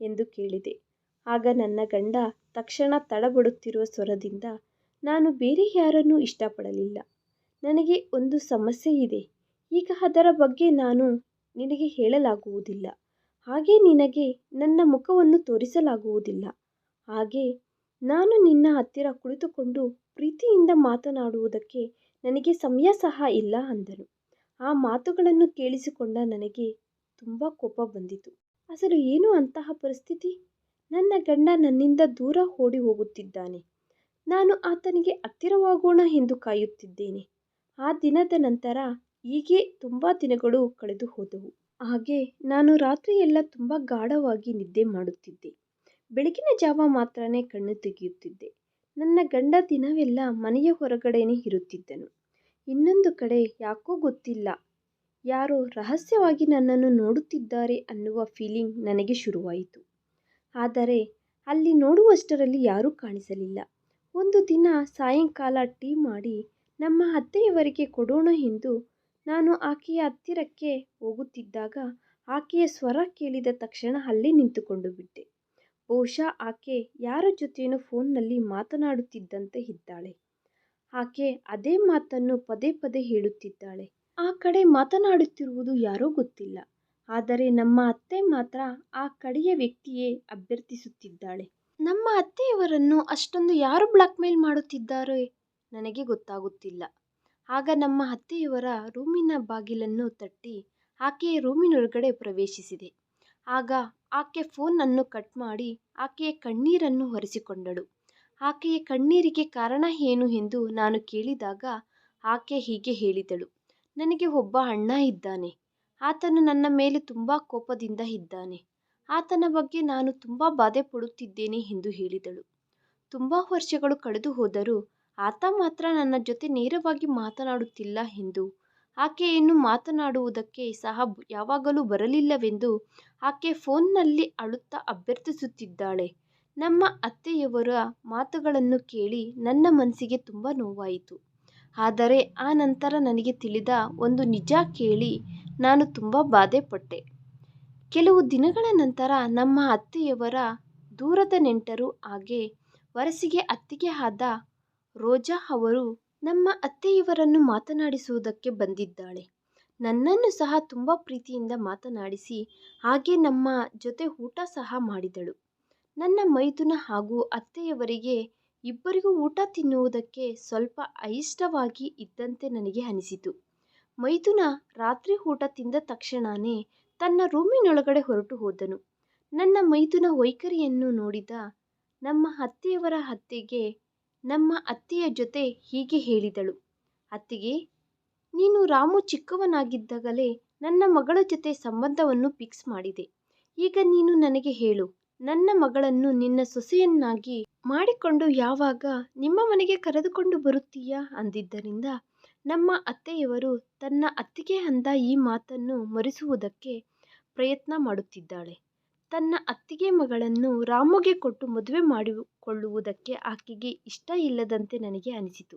ಎಂದು ಕೇಳಿದೆ. ಆಗ ನನ್ನ ಗಂಡ ತಕ್ಷಣ ತಡಬಡುತ್ತಿರುವ ಸ್ವರದಿಂದ, ನಾನು ಬೇರೆ ಯಾರನ್ನೂ ಇಷ್ಟಪಡಲಿಲ್ಲ. ನನಗೆ ಒಂದು ಸಮಸ್ಯೆ ಇದೆ. ಈಗ ಅದರ ಬಗ್ಗೆ ನಾನು ನಿನಗೆ ಹೇಳಲಾಗುವುದಿಲ್ಲ. ಹಾಗೆ ನಿನಗೆ ನನ್ನ ಮುಖವನ್ನು ತೋರಿಸಲಾಗುವುದಿಲ್ಲ. ಹಾಗೆ ನಾನು ನಿನ್ನ ಹತ್ತಿರ ಕುಳಿತುಕೊಂಡು ಪ್ರೀತಿಯಿಂದ ಮಾತನಾಡುವುದಕ್ಕೆ ನನಗೆ ಸಮಯ ಸಹ ಇಲ್ಲ ಅಂದನು. ಆ ಮಾತುಗಳನ್ನು ಕೇಳಿಸಿಕೊಂಡ ನನಗೆ ತುಂಬ ಕೋಪ ಬಂದಿತು. ಅಸಲು ಏನು ಅಂತಹ ಪರಿಸ್ಥಿತಿ? ನನ್ನ ಗಂಡ ನನ್ನಿಂದ ದೂರ ಓಡಿ ಹೋಗುತ್ತಿದ್ದಾನೆ. ನಾನು ಆತನಿಗೆ ಹತ್ತಿರವಾಗೋಣ ಎಂದು ಕಾಯುತ್ತಿದ್ದೇನೆ. ಆ ದಿನದ ನಂತರ ಹೀಗೆ ತುಂಬ ದಿನಗಳು ಕಳೆದು ಹೋದವು. ಹಾಗೆ ನಾನು ರಾತ್ರಿಯೆಲ್ಲ ತುಂಬ ಗಾಢವಾಗಿ ನಿದ್ದೆ ಮಾಡುತ್ತಿದ್ದೆ. ಬೆಳಗಿನ ಜಾವ ಮಾತ್ರನೇ ಕಣ್ಣು ತೆಗೆಯುತ್ತಿದ್ದೆ. ನನ್ನ ಗಂಡ ದಿನವೆಲ್ಲ ಮನೆಯ ಹೊರಗಡೆನೇ ಇರುತ್ತಿದ್ದನು. ಇನ್ನೊಂದು ಕಡೆ ಯಾಕೋ ಗೊತ್ತಿಲ್ಲ. ಯಾರೋ ರಹಸ್ಯವಾಗಿ ನನ್ನನ್ನು ನೋಡುತ್ತಿದ್ದಾರೆ ಅನ್ನುವ ಫೀಲಿಂಗ್ ನನಗೆ ಶುರುವಾಯಿತು. ಆದರೆ ಅಲ್ಲಿ ನೋಡುವಷ್ಟರಲ್ಲಿ ಯಾರೂ ಕಾಣಿಸಲಿಲ್ಲ. ಒಂದು ದಿನ ಸಾಯಂಕಾಲ ಟೀ ಮಾಡಿ ನಮ್ಮ ಅತ್ತೆಯವರಿಗೆ ಕೊಡೋಣ ಎಂದು ನಾನು ಆಕೆಯ ಹತ್ತಿರಕ್ಕೆ ಹೋಗುತ್ತಿದ್ದಾಗ ಆಕೆಯ ಸ್ವರ ಕೇಳಿದ ತಕ್ಷಣ ಅಲ್ಲೇ ನಿಂತುಕೊಂಡು ಬಿಟ್ಟೆ. ಬಹುಶಃ ಆಕೆ ಯಾರ ಜೊತೆಯೂ ಫೋನ್ನಲ್ಲಿ ಮಾತನಾಡುತ್ತಿದ್ದಂತೆ ಇದ್ದಾಳೆ. ಆಕೆ ಅದೇ ಮಾತನ್ನು ಪದೇ ಪದೇ ಹೇಳುತ್ತಿದ್ದಾಳೆ. ಆ ಕಡೆ ಮಾತನಾಡುತ್ತಿರುವುದು ಯಾರೋ ಗೊತ್ತಿಲ್ಲ. ಆದರೆ ನಮ್ಮ ಅತ್ತೆ ಮಾತ್ರ ಆ ಕಡೆಯ ವ್ಯಕ್ತಿಯೇ ಅಭ್ಯರ್ಥಿಸುತ್ತಿದ್ದಾಳೆ. ನಮ್ಮ ಅತ್ತೆಯವರನ್ನು ಅಷ್ಟೊಂದು ಯಾರು ಬ್ಲಾಕ್ ಮೇಲ್ ಮಾಡುತ್ತಿದ್ದಾರೆ ನನಗೆ ಗೊತ್ತಾಗುತ್ತಿಲ್ಲ. ಆಗ ನಮ್ಮ ಅತ್ತೆಯವರ ರೂಮಿನ ಬಾಗಿಲನ್ನು ತಟ್ಟಿ ಆಕೆಯ ರೂಮಿನೊಳಗಡೆ ಪ್ರವೇಶಿಸಿದೆ. ಆಗ ಆಕೆ ಫೋನನ್ನು ಕಟ್ ಮಾಡಿ ಆಕೆಯ ಕಣ್ಣೀರನ್ನು ಒರೆಸಿಕೊಂಡಳು ಆಕೆಯ ಕಣ್ಣೀರಿಗೆ ಕಾರಣ ಏನು ಎಂದು ನಾನು ಕೇಳಿದಾಗ ಆಕೆ ಹೀಗೆ ಹೇಳಿದಳು, ನನಗೆ ಒಬ್ಬ ಅಣ್ಣ ಇದ್ದಾನೆ. ಆತನು ನನ್ನ ಮೇಲೆ ತುಂಬ ಕೋಪದಿಂದ ಇದ್ದಾನೆ. ಆತನ ಬಗ್ಗೆ ನಾನು ತುಂಬ ಬಾಧೆ ಪಡುತ್ತಿದ್ದೇನೆ ಎಂದು ಹೇಳಿದಳು. ತುಂಬ ವರ್ಷಗಳು ಕಳೆದು ಹೋದರೂ ಆತ ಮಾತ್ರ ನನ್ನ ಜೊತೆ ನೇರವಾಗಿ ಮಾತನಾಡುತ್ತಿಲ್ಲ ಎಂದು ಆಕೆಯನ್ನು ಮಾತನಾಡುವುದಕ್ಕೆ ಸಹ ಯಾವಾಗಲೂ ಬರಲಿಲ್ಲವೆಂದು ಆಕೆ ಫೋನ್ನಲ್ಲಿ ಅಳುತ್ತಾ ಅಭ್ಯರ್ಥಿಸುತ್ತಿದ್ದಾಳೆ. ನಮ್ಮ ಅತ್ತೆಯವರ ಮಾತುಗಳನ್ನು ಕೇಳಿ ನನ್ನ ಮನಸ್ಸಿಗೆ ತುಂಬ ನೋವಾಯಿತು. ಆದರೆ ಆ ನಂತರ ನನಗೆ ತಿಳಿದ ಒಂದು ನಿಜ ಕೇಳಿ ನಾನು ತುಂಬ ಬಾಧೆಪಟ್ಟೆ. ಕೆಲವು ದಿನಗಳ ನಂತರ ನಮ್ಮ ಅತ್ತೆಯವರ ದೂರದ ನೆಂಟರು ಹಾಗೆ ವರಸಿಗೆ ಅತ್ತಿಗೆ ಆದ ರೋಜಾ ಅವರು ನಮ್ಮ ಅತ್ತೆಯವರನ್ನು ಮಾತನಾಡಿಸುವುದಕ್ಕೆ ಬಂದಿದ್ದಾಳೆ. ನನ್ನನ್ನು ಸಹ ತುಂಬ ಪ್ರೀತಿಯಿಂದ ಮಾತನಾಡಿಸಿ ಹಾಗೆ ನಮ್ಮ ಜೊತೆ ಊಟ ಸಹ ಮಾಡಿದಳು. ನನ್ನ ಮೈದುನ ಹಾಗೂ ಅತ್ತೆಯವರಿಗೆ ಇಬ್ಬರಿಗೂ ಊಟ ತಿನ್ನುವುದಕ್ಕೆ ಸ್ವಲ್ಪ అయిಷ್ಟವಾಗಿ ಇದ್ದಂತೆ ನನಗೆ ಅನಿಸಿತು. ಮೈದುನ ರಾತ್ರಿ ಊಟ ತಿಂದ ತಕ್ಷಣನೇ ತನ್ನ ರೂಮಿನೊಳಗಡೆ ಹೊರಟು ಹೋದನು. ನನ್ನ ಮೈದುನ ವೈಖರಿಯನ್ನು ನೋಡಿದ ನಮ್ಮ ಅತ್ತೆಯವರ ಅತ್ತೆಗೆ ನಮ್ಮ ಅತ್ತೆಯ ಜೊತೆ ಹೀಗೆ ಹೇಳಿದಳು. ಅತ್ತಿಗೆ, ನೀನು ರಾಮು ಚಿಕ್ಕವನಾಗಿದ್ದಾಗಲೇ ನನ್ನ ಮಗಳ ಜೊತೆ ಸಂಬಂಧವನ್ನು ಫಿಕ್ಸ್ ಮಾಡಿದೆ. ಈಗ ನೀನು ನನಗೆ ಹೇಳು. ನನ್ನ ಮಗಳನ್ನು ನಿನ್ನ ಸೊಸೆಯನ್ನಾಗಿ ಮಾಡಿಕೊಂಡು ಯಾವಾಗ ನಿಮ್ಮ ಮನೆಗೆ ಕರೆದುಕೊಂಡು ಬರುತ್ತೀಯಾ? ಅಂದಿದ್ದರಿಂದ ನಮ್ಮ ಅತ್ತೆಯವರು ತನ್ನ ಅತ್ತಿಗೆ ಅಂದ ಈ ಮಾತನ್ನು ಮರೆಸುವುದಕ್ಕೆ ಪ್ರಯತ್ನ ಮಾಡುತ್ತಿದ್ದಾಳೆ. ತನ್ನ ಅತ್ತಿಗೆ ಮಗಳನ್ನು ರಾಮುಗೆ ಕೊಟ್ಟು ಮದುವೆ ಮಾಡಿಕೊಳ್ಳುವುದಕ್ಕೆ ಆಕೆಗೆ ಇಷ್ಟ ಇಲ್ಲದಂತೆ ನನಗೆ ಅನಿಸಿತು.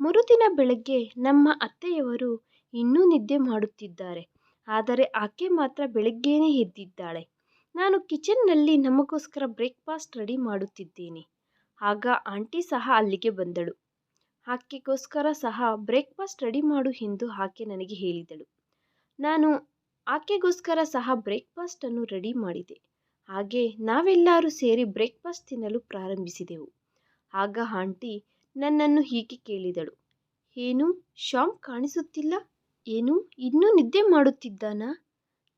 ಮರುದಿನ ಬೆಳಗ್ಗೆ ನಮ್ಮ ಅತ್ತೆಯವರು ಇನ್ನೂ ನಿದ್ದೆ ಮಾಡುತ್ತಿದ್ದಾರೆ. ಆದರೆ ಆಕೆ ಮಾತ್ರ ಬೆಳಗ್ಗೆನೇ ಎದ್ದಿದ್ದಾಳೆ. ನಾನು ಕಿಚನ್ನಲ್ಲಿ ನಮಗೋಸ್ಕರ ಬ್ರೇಕ್ಫಾಸ್ಟ್ ರೆಡಿ ಮಾಡುತ್ತಿದ್ದೇನೆ. ಆಗ ಆಂಟಿ ಸಹ ಅಲ್ಲಿಗೆ ಬಂದಳು. ಆಕೆಗೋಸ್ಕರ ಸಹ ಬ್ರೇಕ್ಫಾಸ್ಟ್ ರೆಡಿ ಮಾಡು ಎಂದು ಆಕೆ ನನಗೆ ಹೇಳಿದಳು. ನಾನು ಆಕೆಗೋಸ್ಕರ ಸಹ ಬ್ರೇಕ್ಫಾಸ್ಟನ್ನು ರೆಡಿ ಮಾಡಿದೆ. ಹಾಗೆ ನಾವೆಲ್ಲರೂ ಸೇರಿ ಬ್ರೇಕ್ಫಾಸ್ಟ್ ತಿನ್ನಲು ಪ್ರಾರಂಭಿಸಿದೆವು. ಆಗ ಆಂಟಿ ನನ್ನನ್ನು ಹೀಗೆ ಕೇಳಿದಳು. ಏನು ಶ್ಯಾಮ್ ಕಾಣಿಸುತ್ತಿಲ್ಲ? ಏನು, ಇನ್ನೂ ನಿದ್ದೆ ಮಾಡುತ್ತಿದ್ದಾನಾ?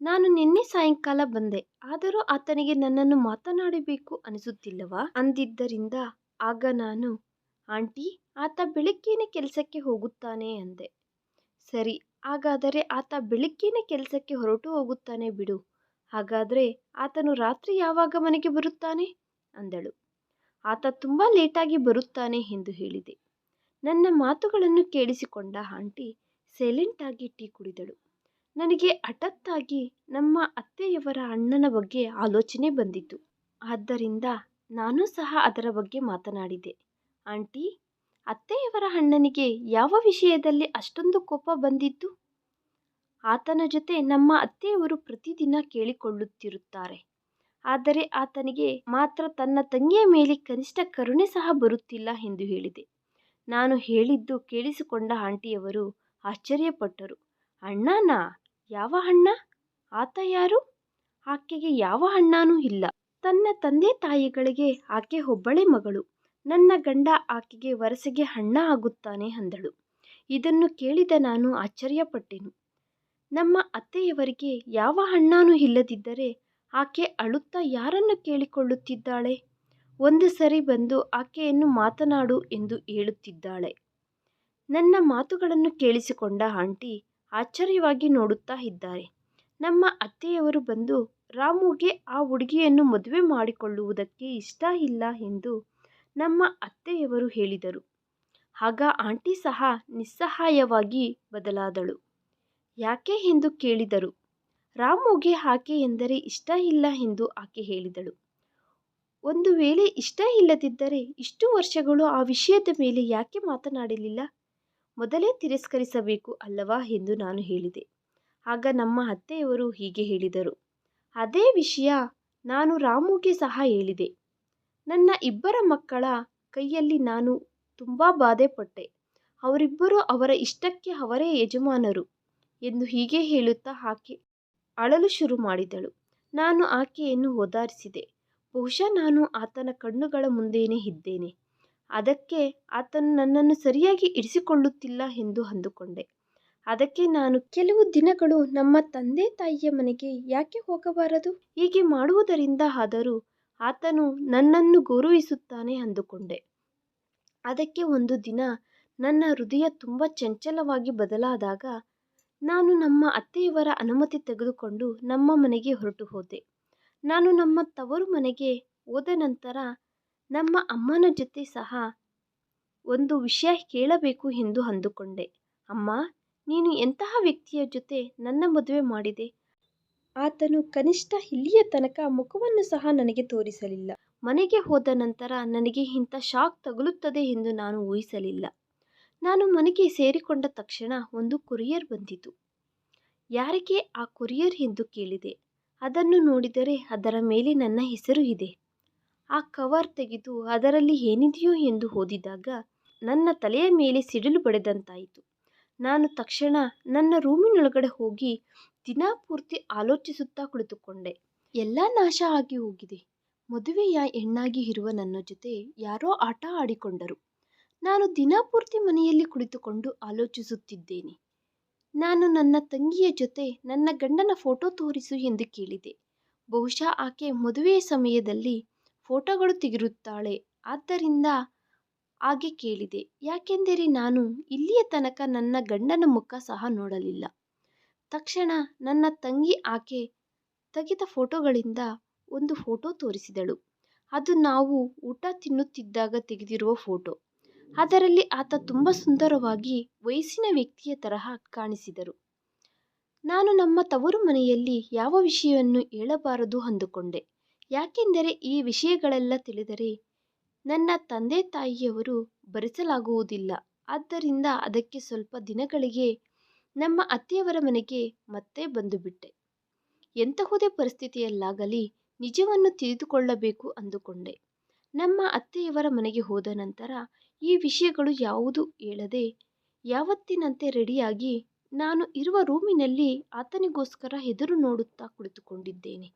ನಾನು ನಿನ್ನೆ ಸಾಯಂಕಾಲ ಬಂದೆ. ಆದರೂ ಆತನಿಗೆ ನನ್ನನ್ನು ಮಾತನಾಡಬೇಕು ಅನಿಸುತ್ತಿಲ್ಲವಾ? ಅಂದಿದ್ದರಿಂದ ಆಗ ನಾನು, ಆಂಟಿ, ಆತ ಬೆಳಿಗ್ಗೆನೆ ಕೆಲಸಕ್ಕೆ ಹೋಗುತ್ತಾನೆ ಅಂದೆ. ಸರಿ, ಹಾಗಾದರೆ ಆತ ಬೆಳಿಗ್ಗೆನೆ ಕೆಲಸಕ್ಕೆ ಹೊರಟು ಹೋಗುತ್ತಾನೆ ಬಿಡು. ಹಾಗಾದರೆ ಆತನು ರಾತ್ರಿ ಯಾವಾಗ ಮನೆಗೆ ಬರುತ್ತಾನೆ? ಅಂದಳು. ಆತ ತುಂಬ ಲೇಟಾಗಿ ಬರುತ್ತಾನೆ ಎಂದು ಹೇಳಿದೆ. ನನ್ನ ಮಾತುಗಳನ್ನು ಕೇಳಿಸಿಕೊಂಡ ಆಂಟಿ ಸೈಲೆಂಟಾಗಿ ಟೀ ಕುಡಿದಳು. ನನಗೆ ಹಠಾತ್ತಾಗಿ ನಮ್ಮ ಅತ್ತೆಯವರ ಅಣ್ಣನ ಬಗ್ಗೆ ಆಲೋಚನೆ ಬಂದಿತು ಆದ್ದರಿಂದ ನಾನು ಸಹ ಅದರ ಬಗ್ಗೆ ಮಾತನಾಡಿದೆ. ಆಂಟಿ, ಅತ್ತೆಯವರ ಅಣ್ಣನಿಗೆ ಯಾವ ವಿಷಯದಲ್ಲಿ ಅಷ್ಟೊಂದು ಕೋಪ ಬಂದಿತ್ತು ಆತನ ಜೊತೆ ನಮ್ಮ ಅತ್ತೆಯವರು ಪ್ರತಿದಿನ ಕೇಳಿಕೊಳ್ಳುತ್ತಿರುತ್ತಾರೆ. ಆದರೆ ಆತನಿಗೆ ಮಾತ್ರ ತನ್ನ ತಂಗಿಯ ಮೇಲೆ ಕನಿಷ್ಠ ಕರುಣೆ ಸಹ ಬರುತ್ತಿಲ್ಲ ಎಂದು ಹೇಳಿದೆ. ನಾನು ಹೇಳಿದ್ದು ಕೇಳಿಸಿಕೊಂಡ ಆಂಟಿಯವರು ಆಶ್ಚರ್ಯಪಟ್ಟರು. ಅಣ್ಣನಾ ಯಾವ ಅಣ್ಣ? ಆತ ಯಾರು? ಆಕೆಗೆ ಯಾವ ಅಣ್ಣನೂ ಇಲ್ಲ. ತನ್ನ ತಂದೆ ತಾಯಿಗಳಿಗೆ ಆಕೆ ಒಬ್ಬಳೇ ಮಗಳು. ನನ್ನ ಗಂಡ ಆಕೆಗೆ ವರಸೆಗೆ ಅಣ್ಣ ಆಗುತ್ತಾನೆ ಅಂದಳು. ಇದನ್ನು ಕೇಳಿದ ನಾನು ಆಶ್ಚರ್ಯಪಟ್ಟೆನು. ನಮ್ಮ ಅತ್ತೆಯವರಿಗೆ ಯಾವ ಅಣ್ಣನೂ ಇಲ್ಲದಿದ್ದರೆ ಆಕೆ ಅಳುತ್ತಾ ಯಾರನ್ನು ಕೇಳಿಕೊಳ್ಳುತ್ತಿದ್ದಾಳೆ? ಒಂದು ಸರಿ ಬಂದು ಆಕೆಯನ್ನು ಮಾತನಾಡು ಎಂದು ಹೇಳುತ್ತಿದ್ದಾಳೆ. ನನ್ನ ಮಾತುಗಳನ್ನು ಕೇಳಿಸಿಕೊಂಡ ಆಂಟಿ ಆಶ್ಚರ್ಯವಾಗಿ ನೋಡುತ್ತಾ ಇದ್ದಾರೆ. ನಮ್ಮ ಅತ್ತೆಯವರು ಬಂದು, ರಾಮುಗೆ ಆ ಹುಡುಗಿಯನ್ನು ಮದುವೆ ಮಾಡಿಕೊಳ್ಳುವುದಕ್ಕೆ ಇಷ್ಟ ಇಲ್ಲ ಎಂದು ನಮ್ಮ ಅತ್ತೆಯವರು ಹೇಳಿದರು. ಆಗ ಆಂಟಿ ಸಹ ನಿಸ್ಸಹಾಯವಾಗಿ ಬದಲಾದಳು. ಯಾಕೆ? ಎಂದು ಕೇಳಿದರು. ರಾಮುಗೆ ಆಕೆ ಎಂದರೆ ಇಷ್ಟ ಇಲ್ಲ ಎಂದು ಆಕೆ ಹೇಳಿದಳು. ಒಂದು ವೇಳೆ ಇಷ್ಟ ಇಲ್ಲದಿದ್ದರೆ ಇಷ್ಟು ವರ್ಷಗಳು ಆ ವಿಷಯದ ಮೇಲೆ ಯಾಕೆ ಮಾತನಾಡಲಿಲ್ಲ? ಮೊದಲೇ ತಿರಸ್ಕರಿಸಬೇಕು ಅಲ್ಲವಾ ಎಂದು ನಾನು ಹೇಳಿದೆ. ಆಗ ನಮ್ಮ ಅತ್ತೆಯವರು ಹೀಗೆ ಹೇಳಿದರು. ಅದೇ ವಿಷಯ ನಾನು ರಾಮುಗೆ ಸಹ ಹೇಳಿದೆ. ನನ್ನ ಇಬ್ಬರ ಮಕ್ಕಳ ಕೈಯಲ್ಲಿ ನಾನು ತುಂಬ ಬಾಧೆಪಟ್ಟೆ. ಅವರಿಬ್ಬರು ಅವರ ಇಷ್ಟಕ್ಕೆ ಅವರೇ ಯಜಮಾನರು ಎಂದು ಹೀಗೆ ಹೇಳುತ್ತಾ ಆಕೆ ಅಳಲು ಶುರು ಮಾಡಿದಳು. ನಾನು ಆಕೆಯನ್ನು ಓದಾರಿಸಿದೆ. ಬಹುಶಃ ನಾನು ಆತನ ಕಣ್ಣುಗಳ ಮುಂದೆಯೇ ಇದ್ದೇನೆ. ಅದಕ್ಕೆ ಆತನು ನನ್ನನ್ನು ಸರಿಯಾಗಿ ಇರಿಸಿಕೊಳ್ಳುತ್ತಿಲ್ಲ ಎಂದು ಅಂದುಕೊಂಡೆ. ಅದಕ್ಕೆ ನಾನು ಕೆಲವು ದಿನಗಳು ನಮ್ಮ ತಂದೆ ತಾಯಿಯ ಮನೆಗೆ ಯಾಕೆ ಹೋಗಬಾರದು? ಹೀಗೆ ಮಾಡುವುದರಿಂದ ಆದರೂ ಆತನು ನನ್ನನ್ನು ಗೌರವಿಸುತ್ತಾನೆ ಅಂದುಕೊಂಡೆ. ಅದಕ್ಕೆ ಒಂದು ದಿನ ನನ್ನ ಹೃದಯ ತುಂಬ ಚಂಚಲವಾಗಿ ಬದಲಾದಾಗ ನಾನು ನಮ್ಮ ಅತ್ತೆಯವರ ಅನುಮತಿ ತೆಗೆದುಕೊಂಡು ನಮ್ಮ ಮನೆಗೆ ಹೊರಟು ಹೋದೆ ನಾನು ನಮ್ಮ ತವರು ಮನೆಗೆ ಹೋದ ನಂತರ ನಮ್ಮ ಅಮ್ಮನ ಜೊತೆ ಸಹ ಒಂದು ವಿಷಯ ಕೇಳಬೇಕು ಎಂದು ಅಂದುಕೊಂಡೆ. ಅಮ್ಮ, ನೀನು ಎಂತಹ ವ್ಯಕ್ತಿಯ ಜೊತೆ ನನ್ನ ಮದುವೆ ಮಾಡಿದೆ? ಆತನು ಕನಿಷ್ಠ ಇಲ್ಲಿಯ ತನಕ ಮುಖವನ್ನು ಸಹ ನನಗೆ ತೋರಿಸಲಿಲ್ಲ. ಮನೆಗೆ ಹೋದ ನಂತರ ನನಗೆ ಇಂಥ ಶಾಕ್ ತಗುಲುತ್ತದೆ ಎಂದು ನಾನು ಊಹಿಸಲಿಲ್ಲ. ನಾನು ಮನೆಗೆ ಸೇರಿಕೊಂಡ ತಕ್ಷಣ ಒಂದು ಕೊರಿಯರ್ ಬಂದಿತು. ಯಾರಿಗೆ ಆ ಕೊರಿಯರ್ ಎಂದು ಕೇಳಿದೆ. ಅದನ್ನು ನೋಡಿದರೆ ಅದರ ಮೇಲೆ ನನ್ನ ಹೆಸರು ಇದೆ. ಆ ಕವರ್ ತೆಗೆದು ಅದರಲ್ಲಿ ಏನಿದೆಯೋ ಎಂದು ಓದಿದಾಗ ನನ್ನ ತಲೆಯ ಮೇಲೆ ಸಿಡಿಲು ಬಡಿದಂತಾಯಿತು. ನಾನು ತಕ್ಷಣ ನನ್ನ ರೂಮಿನೊಳಗಡೆ ಹೋಗಿ ದಿನಪೂರ್ತಿ ಆಲೋಚಿಸುತ್ತಾ ಕುಳಿತುಕೊಂಡೆ. ಎಲ್ಲ ನಾಶ ಆಗಿ ಹೋಗಿದೆ. ಮದುವೆಯ ಹೆಣ್ಣಾಗಿ ಇರುವ ನನ್ನ ಜೊತೆ ಯಾರೋ ಆಟ ಆಡಿಕೊಂಡರು. ನಾನು ದಿನಪೂರ್ತಿ ಮನೆಯಲ್ಲಿ ಕುಳಿತುಕೊಂಡು ಆಲೋಚಿಸುತ್ತಿದ್ದೇನೆ. ನಾನು ನನ್ನ ತಂಗಿಯ ಜೊತೆ ನನ್ನ ಗಂಡನ ಫೋಟೋ ತೋರಿಸು ಎಂದು ಕೇಳಿದೆ. ಬಹುಶಃ ಆಕೆ ಮದುವೆಯ ಸಮಯದಲ್ಲಿ ಫೋಟೋಗಳು ತೆಗೆರುತ್ತಾಳೆ ಆದ್ದರಿಂದ ಹಾಗೆ ಕೇಳಿದೆ. ಯಾಕೆಂದರೆ ನಾನು ಇಲ್ಲಿಯ ತನಕ ನನ್ನ ಗಂಡನ ಮುಖ ಸಹ ನೋಡಲಿಲ್ಲ. ತಕ್ಷಣ ನನ್ನ ತಂಗಿ ಆಕೆ ತೆಗೆದ ಫೋಟೋಗಳಿಂದ ಒಂದು ಫೋಟೋ ತೋರಿಸಿದಳು. ಅದು ನಾವು ಊಟ ತಿನ್ನುತ್ತಿದ್ದಾಗ ತೆಗೆದಿರುವ ಫೋಟೋ. ಅದರಲ್ಲಿ ಆತ ತುಂಬ ಸುಂದರವಾಗಿ ವಯಸ್ಸಿನ ವ್ಯಕ್ತಿಯ ತರಹ ಕಾಣಿಸಿದರು. ನಾನು ನಮ್ಮ ತವರು ಮನೆಯಲ್ಲಿ ಯಾವ ವಿಷಯವನ್ನು ಹೇಳಬಾರದು ಅಂದುಕೊಂಡೆ. ಯಾಕೆಂದರೆ ಈ ವಿಷಯಗಳೆಲ್ಲ ತಿಳಿದರೆ ನನ್ನ ತಂದೆ ತಾಯಿಯವರು ಭರಿಸಲಾಗುವುದಿಲ್ಲ. ಆದ್ದರಿಂದ ಅದಕ್ಕೆ ಸ್ವಲ್ಪ ದಿನಗಳಿಗೆ ನಮ್ಮ ಅತ್ತೆಯವರ ಮನೆಗೆ ಮತ್ತೆ ಬಂದುಬಿಟ್ಟೆ. ಎಂತಹುದೇ ಪರಿಸ್ಥಿತಿಯಲ್ಲಾಗಲಿ ನಿಜವನ್ನು ತಿಳಿದುಕೊಳ್ಳಬೇಕು ಅಂದುಕೊಂಡೆ. ನಮ್ಮ ಅತ್ತೆಯವರ ಮನೆಗೆ ಹೋದ ನಂತರ ಈ ವಿಷಯಗಳು ಯಾವುದು ಹೇಳದೆ ಯಾವತ್ತಿನಂತೆ ರೆಡಿಯಾಗಿ ನಾನು ಇರುವ ರೂಮಿನಲ್ಲಿ ಆತನಿಗೋಸ್ಕರ ಎದುರು ನೋಡುತ್ತಾ ಕುಳಿತುಕೊಂಡಿದ್ದೇನೆ.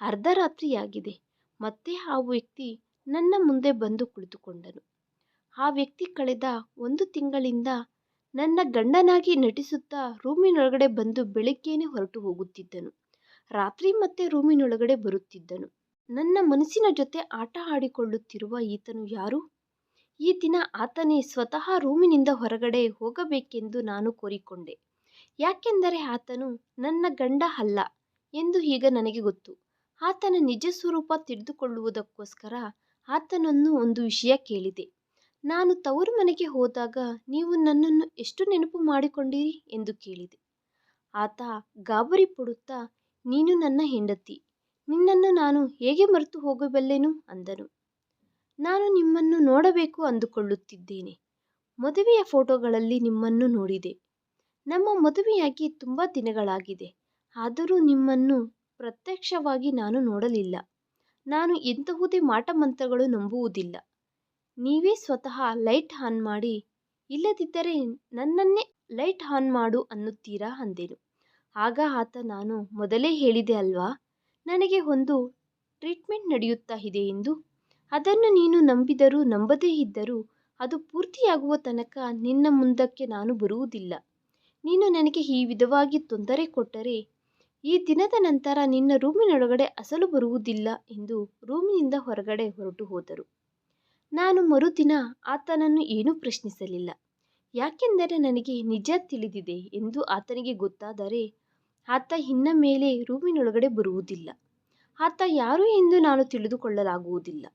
ಅರ್ಧರಾತ್ರಿಯಾಗಿದೆ. ಮತ್ತೆ ಆ ವ್ಯಕ್ತಿ ನನ್ನ ಮುಂದೆ ಬಂದು ಕುಳಿತುಕೊಂಡನು. ಆ ವ್ಯಕ್ತಿ ಕಳೆದ ಒಂದು ತಿಂಗಳಿಂದ ನನ್ನ ಗಂಡನಾಗಿ ನಟಿಸುತ್ತಾ ರೂಮಿನೊಳಗಡೆ ಬಂದು ಬೆಳಿಗ್ಗೆನೆ ಹೊರಟು ಹೋಗುತ್ತಿದ್ದನು. ರಾತ್ರಿ ಮತ್ತೆ ರೂಮಿನೊಳಗಡೆ ಬರುತ್ತಿದ್ದನು. ನನ್ನ ಮನಸ್ಸಿನ ಜೊತೆ ಆಟ ಆಡಿಕೊಳ್ಳುತ್ತಿರುವ ಈತನು ಯಾರು? ಈ ದಿನ ಆತನೇ ಸ್ವತಃ ರೂಮಿನಿಂದ ಹೊರಗಡೆ ಹೋಗಬೇಕೆಂದು ನಾನು ಕೋರಿಕೊಂಡೆ. ಯಾಕೆಂದರೆ ಆತನು ನನ್ನ ಗಂಡ ಅಲ್ಲ ಎಂದು ಈಗ ನನಗೆ ಗೊತ್ತು. ಆತನ ನಿಜ ಸ್ವರೂಪ ತಿಳಿದುಕೊಳ್ಳುವುದಕ್ಕೋಸ್ಕರ ಆತನನ್ನು ಒಂದು ವಿಷಯ ಕೇಳಿದೆ. ನಾನು ತವರು ಮನೆಗೆ ಹೋದಾಗ ನೀವು ನನ್ನನ್ನು ಎಷ್ಟು ನೆನಪು ಮಾಡಿಕೊಂಡಿರಿ ಎಂದು ಕೇಳಿದೆ. ಆತ ಗಾಬರಿ ಪಡುತ್ತಾ, ನೀನು ನನ್ನ ಹೆಂಡತಿ, ನಿನ್ನನ್ನು ನಾನು ಹೇಗೆ ಮರೆತು ಹೋಗಬಲ್ಲೆನು ಅಂದನು. ನಾನು ನಿಮ್ಮನ್ನು ನೋಡಬೇಕು ಅಂದುಕೊಳ್ಳುತ್ತಿದ್ದೇನೆ. ಮದುವೆಯ ಫೋಟೋಗಳಲ್ಲಿ ನಿಮ್ಮನ್ನು ನೋಡಿದೆ. ನಮ್ಮ ಮದುವೆಯಾಗಿ ತುಂಬ ದಿನಗಳಾಗಿದೆ. ಆದರೂ ನಿಮ್ಮನ್ನು ಪ್ರತ್ಯಕ್ಷವಾಗಿ ನಾನು ನೋಡಲಿಲ್ಲ. ನಾನು ಎಂತಹುದೇ ಮಾಟಮಂತ್ರಗಳು ನಂಬುವುದಿಲ್ಲ. ನೀವೇ ಸ್ವತಃ ಲೈಟ್ ಆನ್ ಮಾಡಿ, ಇಲ್ಲದಿದ್ದರೆ ನನ್ನನ್ನೇ ಲೈಟ್ ಆನ್ ಮಾಡು ಅನ್ನುತ್ತೀರಾ ಅಂದೆನು. ಆಗ ಆತ ನಾನು ಮೊದಲೇ ಹೇಳಿದೆ ಅಲ್ವಾ, ನನಗೆ ಒಂದು ಟ್ರೀಟ್ಮೆಂಟ್ ನಡೆಯುತ್ತಾ ಇದೆ ಎಂದು. ಅದನ್ನು ನೀನು ನಂಬಿದರೂ ನಂಬದೇ ಇದ್ದರೂ ಅದು ಪೂರ್ತಿಯಾಗುವ ತನಕ ನಿನ್ನ ಮುಂದಕ್ಕೆ ನಾನು ಬರುವುದಿಲ್ಲ. ನೀನು ನನಗೆ ಈ ವಿಧವಾಗಿ ತೊಂದರೆ ಕೊಟ್ಟರೆ ಈ ದಿನದ ನಂತರ ನಿನ್ನ ರೂಮಿನೊಳಗಡೆ ಅಸಲು ಬರುವುದಿಲ್ಲ ಎಂದು ರೂಮಿನಿಂದ ಹೊರಗಡೆ ಹೊರಟು ಹೋದರು. ನಾನು ಮರುದಿನ ಆತನನ್ನು ಏನೂ ಪ್ರಶ್ನಿಸಲಿಲ್ಲ. ಯಾಕೆಂದರೆ ನನಗೆ ನಿಜ ತಿಳಿದಿದೆ ಎಂದು ಆತನಿಗೆ ಗೊತ್ತಾದರೆ ಆತ ಇನ್ನ ಮೇಲೆ ರೂಮಿನೊಳಗಡೆ ಬರುವುದಿಲ್ಲ. ಆತ ಯಾರು ಎಂದು ನಾನು ತಿಳಿದುಕೊಳ್ಳಲಾಗುವುದಿಲ್ಲ.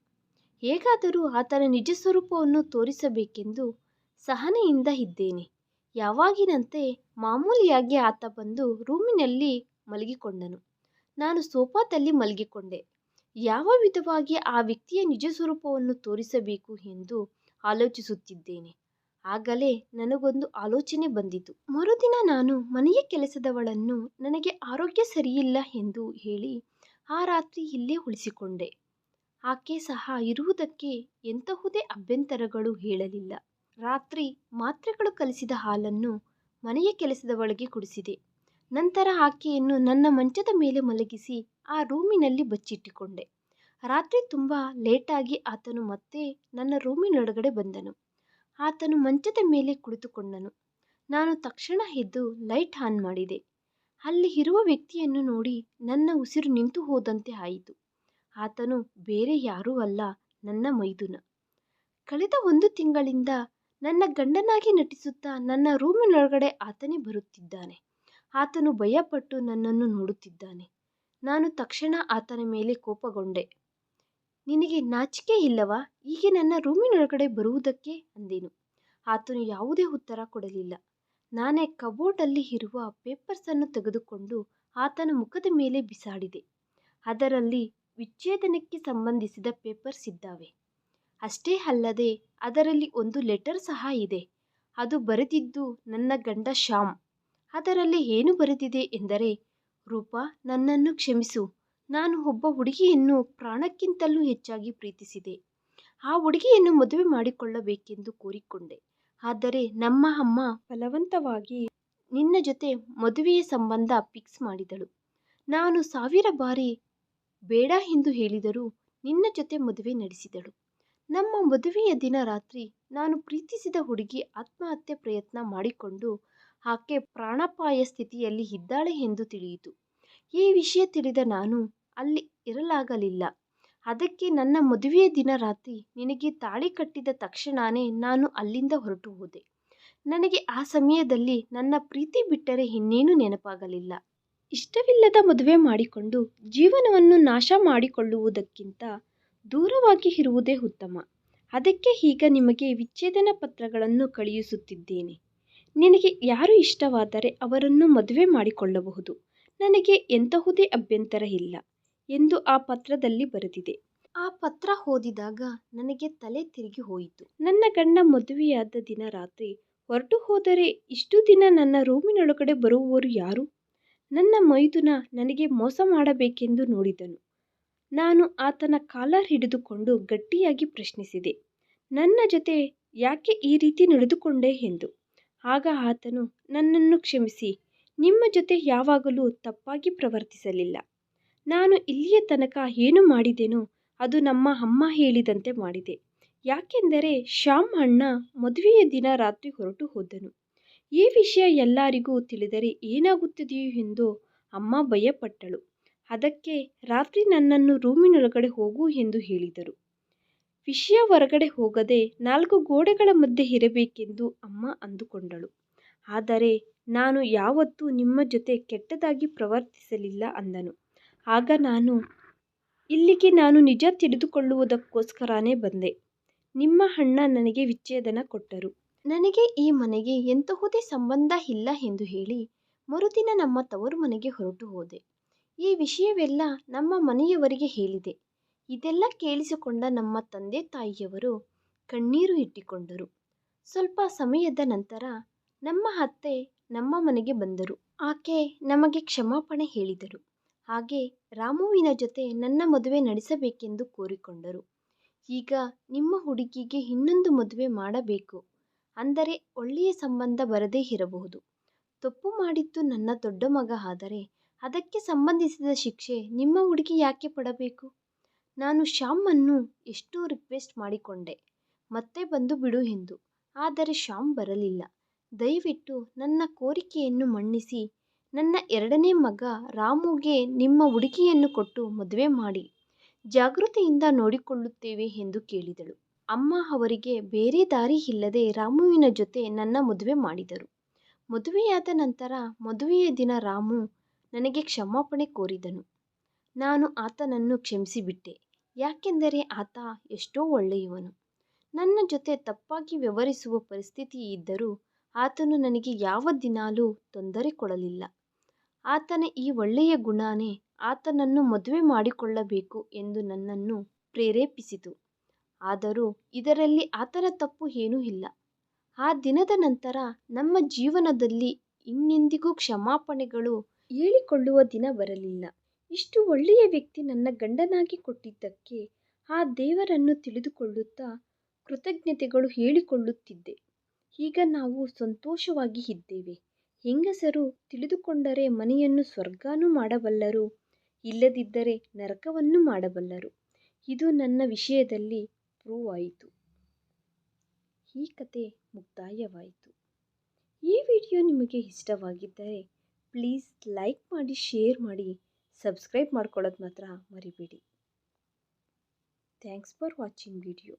ಹೇಗಾದರೂ ಆತನ ನಿಜ ಸ್ವರೂಪವನ್ನು ತೋರಿಸಬೇಕೆಂದು ಸಹನೆಯಿಂದ ಇದ್ದೇನೆ. ಯಾವಾಗಿನಂತೆ ಮಾಮೂಲಿಯಾಗಿ ಆತ ಬಂದು ರೂಮಿನಲ್ಲಿ ಮಲಗಿಕೊಂಡನು. ನಾನು ಸೋಫಾದಲ್ಲಿ ಮಲಗಿಕೊಂಡೆ. ಯಾವ ವಿಧವಾಗಿ ಆ ವ್ಯಕ್ತಿಯ ನಿಜ ಸ್ವರೂಪವನ್ನು ತೋರಿಸಬೇಕು ಎಂದು ಆಲೋಚಿಸುತ್ತಿದ್ದೇನೆ. ಆಗಲೇ ನನಗೊಂದು ಆಲೋಚನೆ ಬಂದಿತು. ಮರುದಿನ ನಾನು ಮನೆಯ ಕೆಲಸದವಳನ್ನು ನನಗೆ ಆರೋಗ್ಯ ಸರಿಯಿಲ್ಲ ಎಂದು ಹೇಳಿ ಆ ರಾತ್ರಿ ಇಲ್ಲೇ ಉಳಿಸಿಕೊಂಡೆ. ಆಕೆ ಸಹ ಇರುವುದಕ್ಕೆ ಎಂತಹುದೇ ಅಭ್ಯಂತರಗಳು ಹೇಳಲಿಲ್ಲ. ರಾತ್ರಿ ಮಾತ್ರೆಗಳು ಕಲಿಸಿದ ಹಾಲನ್ನು ಮನೆಯ ಕೆಲಸದವಳಿಗೆ ಕುಡಿಸಿದೆ. ನಂತರ ಆಕೆಯನ್ನು ನನ್ನ ಮಂಚದ ಮೇಲೆ ಮಲಗಿಸಿ ಆ ರೂಮಿನಲ್ಲಿ ಬಚ್ಚಿಟ್ಟುಕೊಂಡೆ. ರಾತ್ರಿ ತುಂಬ ಲೇಟಾಗಿ ಆತನು ಮತ್ತೆ ನನ್ನ ರೂಮಿನೊಳಗಡೆ ಬಂದನು. ಆತನು ಮಂಚದ ಮೇಲೆ ಕುಳಿತುಕೊಂಡನು. ನಾನು ತಕ್ಷಣ ಎದ್ದು ಲೈಟ್ ಆನ್ ಮಾಡಿದೆ. ಅಲ್ಲಿ ಇರುವ ವ್ಯಕ್ತಿಯನ್ನು ನೋಡಿ ನನ್ನ ಉಸಿರು ನಿಂತು ಹೋದಂತೆ ಆಯಿತು. ಆತನು ಬೇರೆ ಯಾರೂ ಅಲ್ಲ, ನನ್ನ ಮೈದುನ. ಕಳೆದ ಒಂದು ತಿಂಗಳಿಂದ ನನ್ನ ಗಂಡನಾಗಿ ನಟಿಸುತ್ತಾ ನನ್ನ ರೂಮಿನೊಳಗಡೆ ಆತನೇ ಬರುತ್ತಿದ್ದಾನೆ. ಆತನು ಭಯಪಟ್ಟು ನನ್ನನ್ನು ನೋಡುತ್ತಿದ್ದಾನೆ. ನಾನು ತಕ್ಷಣ ಆತನ ಮೇಲೆ ಕೋಪಗೊಂಡೆ. ನಿನಗೆ ನಾಚಿಕೆ ಇಲ್ಲವಾ? ಹೀಗೆ ನನ್ನ ರೂಮಿನೊಳಗಡೆ ಬರುವುದಕ್ಕೆ? ಅಂದೆನು. ಆತನು ಯಾವುದೇ ಉತ್ತರ ಕೊಡಲಿಲ್ಲ. ನಾನೇ ಕಬೋರ್ಡಲ್ಲಿ ಇರುವ ಪೇಪರ್ಸನ್ನು ತೆಗೆದುಕೊಂಡು ಆತನ ಮುಖದ ಮೇಲೆ ಬಿಸಾಡಿದೆ. ಅದರಲ್ಲಿ ವಿಚ್ಛೇದನಕ್ಕೆ ಸಂಬಂಧಿಸಿದ ಪೇಪರ್ಸ್ ಇದ್ದಾವೆ. ಅಷ್ಟೇ ಅಲ್ಲದೆ ಅದರಲ್ಲಿ ಒಂದು ಲೆಟರ್ ಸಹ ಇದೆ. ಅದು ಬರೆದಿದ್ದು ನನ್ನ ಗಂಡ ಶ್ಯಾಮ್. ಅದರಲ್ಲಿ ಏನು ಬರೆದಿದೆ ಎಂದರೆ, ರೂಪ, ನನ್ನನ್ನು ಕ್ಷಮಿಸು. ನಾನು ಒಬ್ಬ ಹುಡುಗಿಯನ್ನು ಪ್ರಾಣಕ್ಕಿಂತಲೂ ಹೆಚ್ಚಾಗಿ ಪ್ರೀತಿಸಿದೆ. ಆ ಹುಡುಗಿಯನ್ನು ಮದುವೆ ಮಾಡಿಕೊಳ್ಳಬೇಕೆಂದು ಕೋರಿಕೊಂಡೆ. ಆದರೆ ನಮ್ಮ ಅಮ್ಮ ಬಲವಂತವಾಗಿ ನಿನ್ನ ಜೊತೆ ಮದುವೆಯ ಸಂಬಂಧ ಫಿಕ್ಸ್ ಮಾಡಿದಳು. ನಾನು ಸಾವಿರ ಬಾರಿ ಬೇಡ ಎಂದು ಹೇಳಿದರೂ ನಿನ್ನ ಜೊತೆ ಮದುವೆ ನಡೆಸಿದಳು. ನಮ್ಮ ಮದುವೆಯ ದಿನ ರಾತ್ರಿ ನಾನು ಪ್ರೀತಿಸಿದ ಹುಡುಗಿ ಆತ್ಮಹತ್ಯೆ ಪ್ರಯತ್ನ ಮಾಡಿಕೊಂಡು ಆಕೆ ಪ್ರಾಣಾಪಾಯ ಸ್ಥಿತಿಯಲ್ಲಿ ಇದ್ದಾಳೆ ಎಂದು ತಿಳಿಯಿತು. ಈ ವಿಷಯ ತಿಳಿದ ನಾನು ಅಲ್ಲಿ ಇರಲಾಗಲಿಲ್ಲ. ಅದಕ್ಕೆ ನನ್ನ ಮದುವೆಯ ದಿನ ರಾತ್ರಿ ನಿನಗೆ ತಾಳಿ ಕಟ್ಟಿದ ತಕ್ಷಣವೇ ನಾನು ಅಲ್ಲಿಂದ ಹೊರಟು ಹೋದೆ. ನನಗೆ ಆ ಸಮಯದಲ್ಲಿ ನನ್ನ ಪ್ರೀತಿ ಬಿಟ್ಟರೆ ಇನ್ನೇನು ನೆನಪಾಗಲಿಲ್ಲ. ಇಷ್ಟವಿಲ್ಲದ ಮದುವೆ ಮಾಡಿಕೊಂಡು ಜೀವನವನ್ನು ನಾಶ ಮಾಡಿಕೊಳ್ಳುವುದಕ್ಕಿಂತ ದೂರವಾಗಿ ಇರುವುದೇ ಉತ್ತಮ. ಅದಕ್ಕೆ ಈಗ ನಿಮಗೆ ವಿಚ್ಛೇದನ ಪತ್ರಗಳನ್ನು ಕಳುಹಿಸುತ್ತಿದ್ದೇನೆ. ನಿನಗೆ ಯಾರು ಇಷ್ಟವಾದರೆ ಅವರನ್ನು ಮದುವೆ ಮಾಡಿಕೊಳ್ಳಬಹುದು. ನನಗೆ ಎಂತಹುದೇ ಅಭ್ಯಂತರ ಇಲ್ಲ ಎಂದು ಆ ಪತ್ರದಲ್ಲಿ ಬರೆದಿದೆ. ಆ ಪತ್ರ ಓದಿದಾಗ ನನಗೆ ತಲೆ ತಿರುಗಿ ಹೋಯಿತು. ನನ್ನ ಗಂಡ ಮದುವೆಯಾದ ದಿನ ರಾತ್ರಿ ಹೊರಟು ಹೋದರೆ ಇಷ್ಟು ದಿನ ನನ್ನ ರೂಮಿನೊಳಗಡೆ ಬರುವವರು ಯಾರು? ನನ್ನ ಮೈದುನ ನನಗೆ ಮೋಸ ಮಾಡಬೇಕೆಂದು ನೋಡಿದನು. ನಾನು ಆತನ ಕಾಲರ್ ಹಿಡಿದುಕೊಂಡು ಗಟ್ಟಿಯಾಗಿ ಪ್ರಶ್ನಿಸಿದೆ. ನನ್ನ ಜೊತೆ ಯಾಕೆ ಈ ರೀತಿ ನಡೆದುಕೊಂಡೆ ಎಂದು. ಆಗ ಆತನು, ನನ್ನನ್ನು ಕ್ಷಮಿಸಿ. ನಿಮ್ಮ ಜೊತೆ ಯಾವಾಗಲೂ ತಪ್ಪಾಗಿ ಪ್ರವರ್ತಿಸಲಿಲ್ಲ. ನಾನು ಇಲ್ಲಿಯ ತನಕ ಏನು ಮಾಡಿದೆನೋ, ಅದು ನಮ್ಮ ಅಮ್ಮ ಹೇಳಿದಂತೆ ಮಾಡಿದೆ. ಯಾಕೆಂದರೆ ಶ್ಯಾಮ್ ಅಣ್ಣ ಮದುವೆಯ ದಿನ ರಾತ್ರಿ ಹೊರಟು ಹೋದನು. ಈ ವಿಷಯ ಎಲ್ಲರಿಗೂ ತಿಳಿದರೆ ಏನಾಗುತ್ತದೆಯೋ ಎಂದು ಅಮ್ಮ ಭಯಪಟ್ಟಳು. ಅದಕ್ಕೆ ರಾತ್ರಿ ನನ್ನನ್ನು ರೂಮಿನೊಳಗಡೆ ಹೋಗು ಎಂದು ಹೇಳಿದರು. ವಿಷಯ ಹೊರಗಡೆ ಹೋಗದೆ ನಾಲ್ಕು ಗೋಡೆಗಳ ಮಧ್ಯೆ ಇರಬೇಕೆಂದು ಅಮ್ಮ ಅಂದುಕೊಂಡಳು. ಆದರೆ ನಾನು ಯಾವತ್ತೂ ನಿಮ್ಮ ಜೊತೆ ಕೆಟ್ಟದಾಗಿ ಪ್ರವರ್ತಿಸಲಿಲ್ಲ ಅಂದನು. ಆಗ ನಾನು, ಇಲ್ಲಿಗೆ ನಾನು ನಿಜ ತಿಳಿದುಕೊಳ್ಳುವುದಕ್ಕೋಸ್ಕರನೇ ಬಂದೆ. ನಿಮ್ಮ ಅಣ್ಣ ನನಗೆ ವಿಚ್ಛೇದನ ಕೊಟ್ಟರು. ನನಗೆ ಈ ಮನೆಗೆ ಎಂತಹುದೇ ಸಂಬಂಧ ಇಲ್ಲ ಎಂದು ಹೇಳಿ ಮರುದಿನ ನಮ್ಮ ತವರು ಮನೆಗೆ ಹೊರಟು ಹೋದೆ. ಈ ವಿಷಯವೆಲ್ಲ ನಮ್ಮ ಮನೆಯವರಿಗೆ ಹೇಳಿದೆ. ಇದೆಲ್ಲ ಕೇಳಿಸಿಕೊಂಡ ನಮ್ಮ ತಂದೆ ತಾಯಿಯವರು ಕಣ್ಣೀರು ಇಟ್ಟಿಕೊಂಡರು. ಸ್ವಲ್ಪ ಸಮಯದ ನಂತರ ನಮ್ಮ ಅತ್ತೆ ನಮ್ಮ ಮನೆಗೆ ಬಂದರು. ಆಕೆ ನಮಗೆ ಕ್ಷಮಾಪಣೆ ಹೇಳಿದರು. ಹಾಗೆ ರಾಮುವಿನ ಜೊತೆ ನನ್ನ ಮದುವೆ ನಡೆಸಬೇಕೆಂದು ಕೋರಿಕೊಂಡರು. ಈಗ ನಿಮ್ಮ ಹುಡುಗಿಗೆ ಇನ್ನೊಂದು ಮದುವೆ ಮಾಡಬೇಕು. ಅಂದರೆ ಒಳ್ಳೆಯ ಸಂಬಂಧ ಬರದೇ ಇರಬಹುದು. ತಪ್ಪು ಮಾಡಿದ್ದು ನನ್ನ ದೊಡ್ಡ ಮಗ ಆದರೆ ಅದಕ್ಕೆ ಸಂಬಂಧಿಸಿದ ಶಿಕ್ಷೆ ನಿಮ್ಮ ಹುಡುಗಿ ಯಾಕೆ ಪಡಬೇಕು? ನಾನು ಶ್ಯಾಮನ್ನು ಎಷ್ಟೋ ರಿಕ್ವೆಸ್ಟ್ ಮಾಡಿಕೊಂಡೆ. ಮತ್ತೆ ಬಂದು ಬಿಡು ಎಂದು. ಆದರೆ ಶ್ಯಾಮ್ ಬರಲಿಲ್ಲ. ದಯವಿಟ್ಟು ನನ್ನ ಕೋರಿಕೆಯನ್ನು ಮನ್ನಿಸಿ. ನನ್ನ ಎರಡನೇ ಮಗ ರಾಮುಗೆ ನಿಮ್ಮ ಹುಡುಗಿಯನ್ನು ಕೊಟ್ಟು ಮದುವೆ ಮಾಡಿ. ಜಾಗೃತಿಯಿಂದ ನೋಡಿಕೊಳ್ಳುತ್ತೇವೆ ಎಂದು ಕೇಳಿದಳು. ಅಮ್ಮ ಅವರಿಗೆ ಬೇರೆ ದಾರಿ ಇಲ್ಲದೆ ರಾಮುವಿನ ಜೊತೆ ನನ್ನ ಮದುವೆ ಮಾಡಿದರು. ಮದುವೆಯಾದ ನಂತರ ಮದುವೆಯ ದಿನ ರಾಮು ನನಗೆ ಕ್ಷಮಾಪಣೆ ಕೋರಿದನು. ನಾನು ಆತನನ್ನು ಕ್ಷಮಿಸಿಬಿಟ್ಟೆ. ಯಾಕೆಂದರೆ ಆತ ಎಷ್ಟೋ ಒಳ್ಳೆಯವನು. ನನ್ನ ಜೊತೆ ತಪ್ಪಾಗಿ ವ್ಯವಹರಿಸುವ ಪರಿಸ್ಥಿತಿ ಇದ್ದರೂ ಆತನು ನನಗೆ ಯಾವ ದಿನಾಲೂ ತೊಂದರೆ ಕೊಡಲಿಲ್ಲ. ಆತನ ಈ ಒಳ್ಳೆಯ ಗುಣನೇ ಆತನನ್ನು ಮದುವೆ ಮಾಡಿಕೊಳ್ಳಬೇಕು ಎಂದು ನನ್ನನ್ನು ಪ್ರೇರೇಪಿಸಿತು. ಆದರೂ ಇದರಲ್ಲಿ ಆತನ ತಪ್ಪು ಏನೂ ಇಲ್ಲ. ಆ ದಿನದ ನಂತರ ನಮ್ಮ ಜೀವನದಲ್ಲಿ ಇನ್ನೆಂದಿಗೂ ಕ್ಷಮಾಪಣೆಗಳು ಹೇಳಿಕೊಳ್ಳುವ ದಿನ ಬರಲಿಲ್ಲ. ಇಷ್ಟು ಒಳ್ಳೆಯ ವ್ಯಕ್ತಿ ನನ್ನ ಗಂಡನಾಗಿ ಕೊಟ್ಟಿದ್ದಕ್ಕೆ ಆ ದೇವರನ್ನು ತಿಳಿದುಕೊಳ್ಳುತ್ತಾ ಕೃತಜ್ಞತೆಗಳು ಹೇಳಿಕೊಳ್ಳುತ್ತಿದ್ದೆ. ಈಗ ನಾವು ಸಂತೋಷವಾಗಿ ಇದ್ದೇವೆ. ಹೆಂಗಸರು ತಿಳಿದುಕೊಂಡರೆ ಮನೆಯನ್ನು ಸ್ವರ್ಗನೂ ಮಾಡಬಲ್ಲರು, ಇಲ್ಲದಿದ್ದರೆ ನರಕವನ್ನು ಮಾಡಬಲ್ಲರು. ಇದು ನನ್ನ ವಿಷಯದಲ್ಲಿ ಪ್ರೂವ್ ಆಯಿತು ಈ ಕತೆ ಮುಕ್ತಾಯವಾಯಿತು. ಈ ವಿಡಿಯೋ ನಿಮಗೆ ಇಷ್ಟವಾಗಿದ್ದರೆ ಪ್ಲೀಸ್ ಲೈಕ್ ಮಾಡಿ, ಶೇರ್ ಮಾಡಿ. ಸಬ್ಸ್ಕ್ರೈಬ್ ಮಾಡ್ಕೊಳ್ಳೋದು ಮಾತ್ರ ಮರಿಬೇಡಿ. Thanks for watching video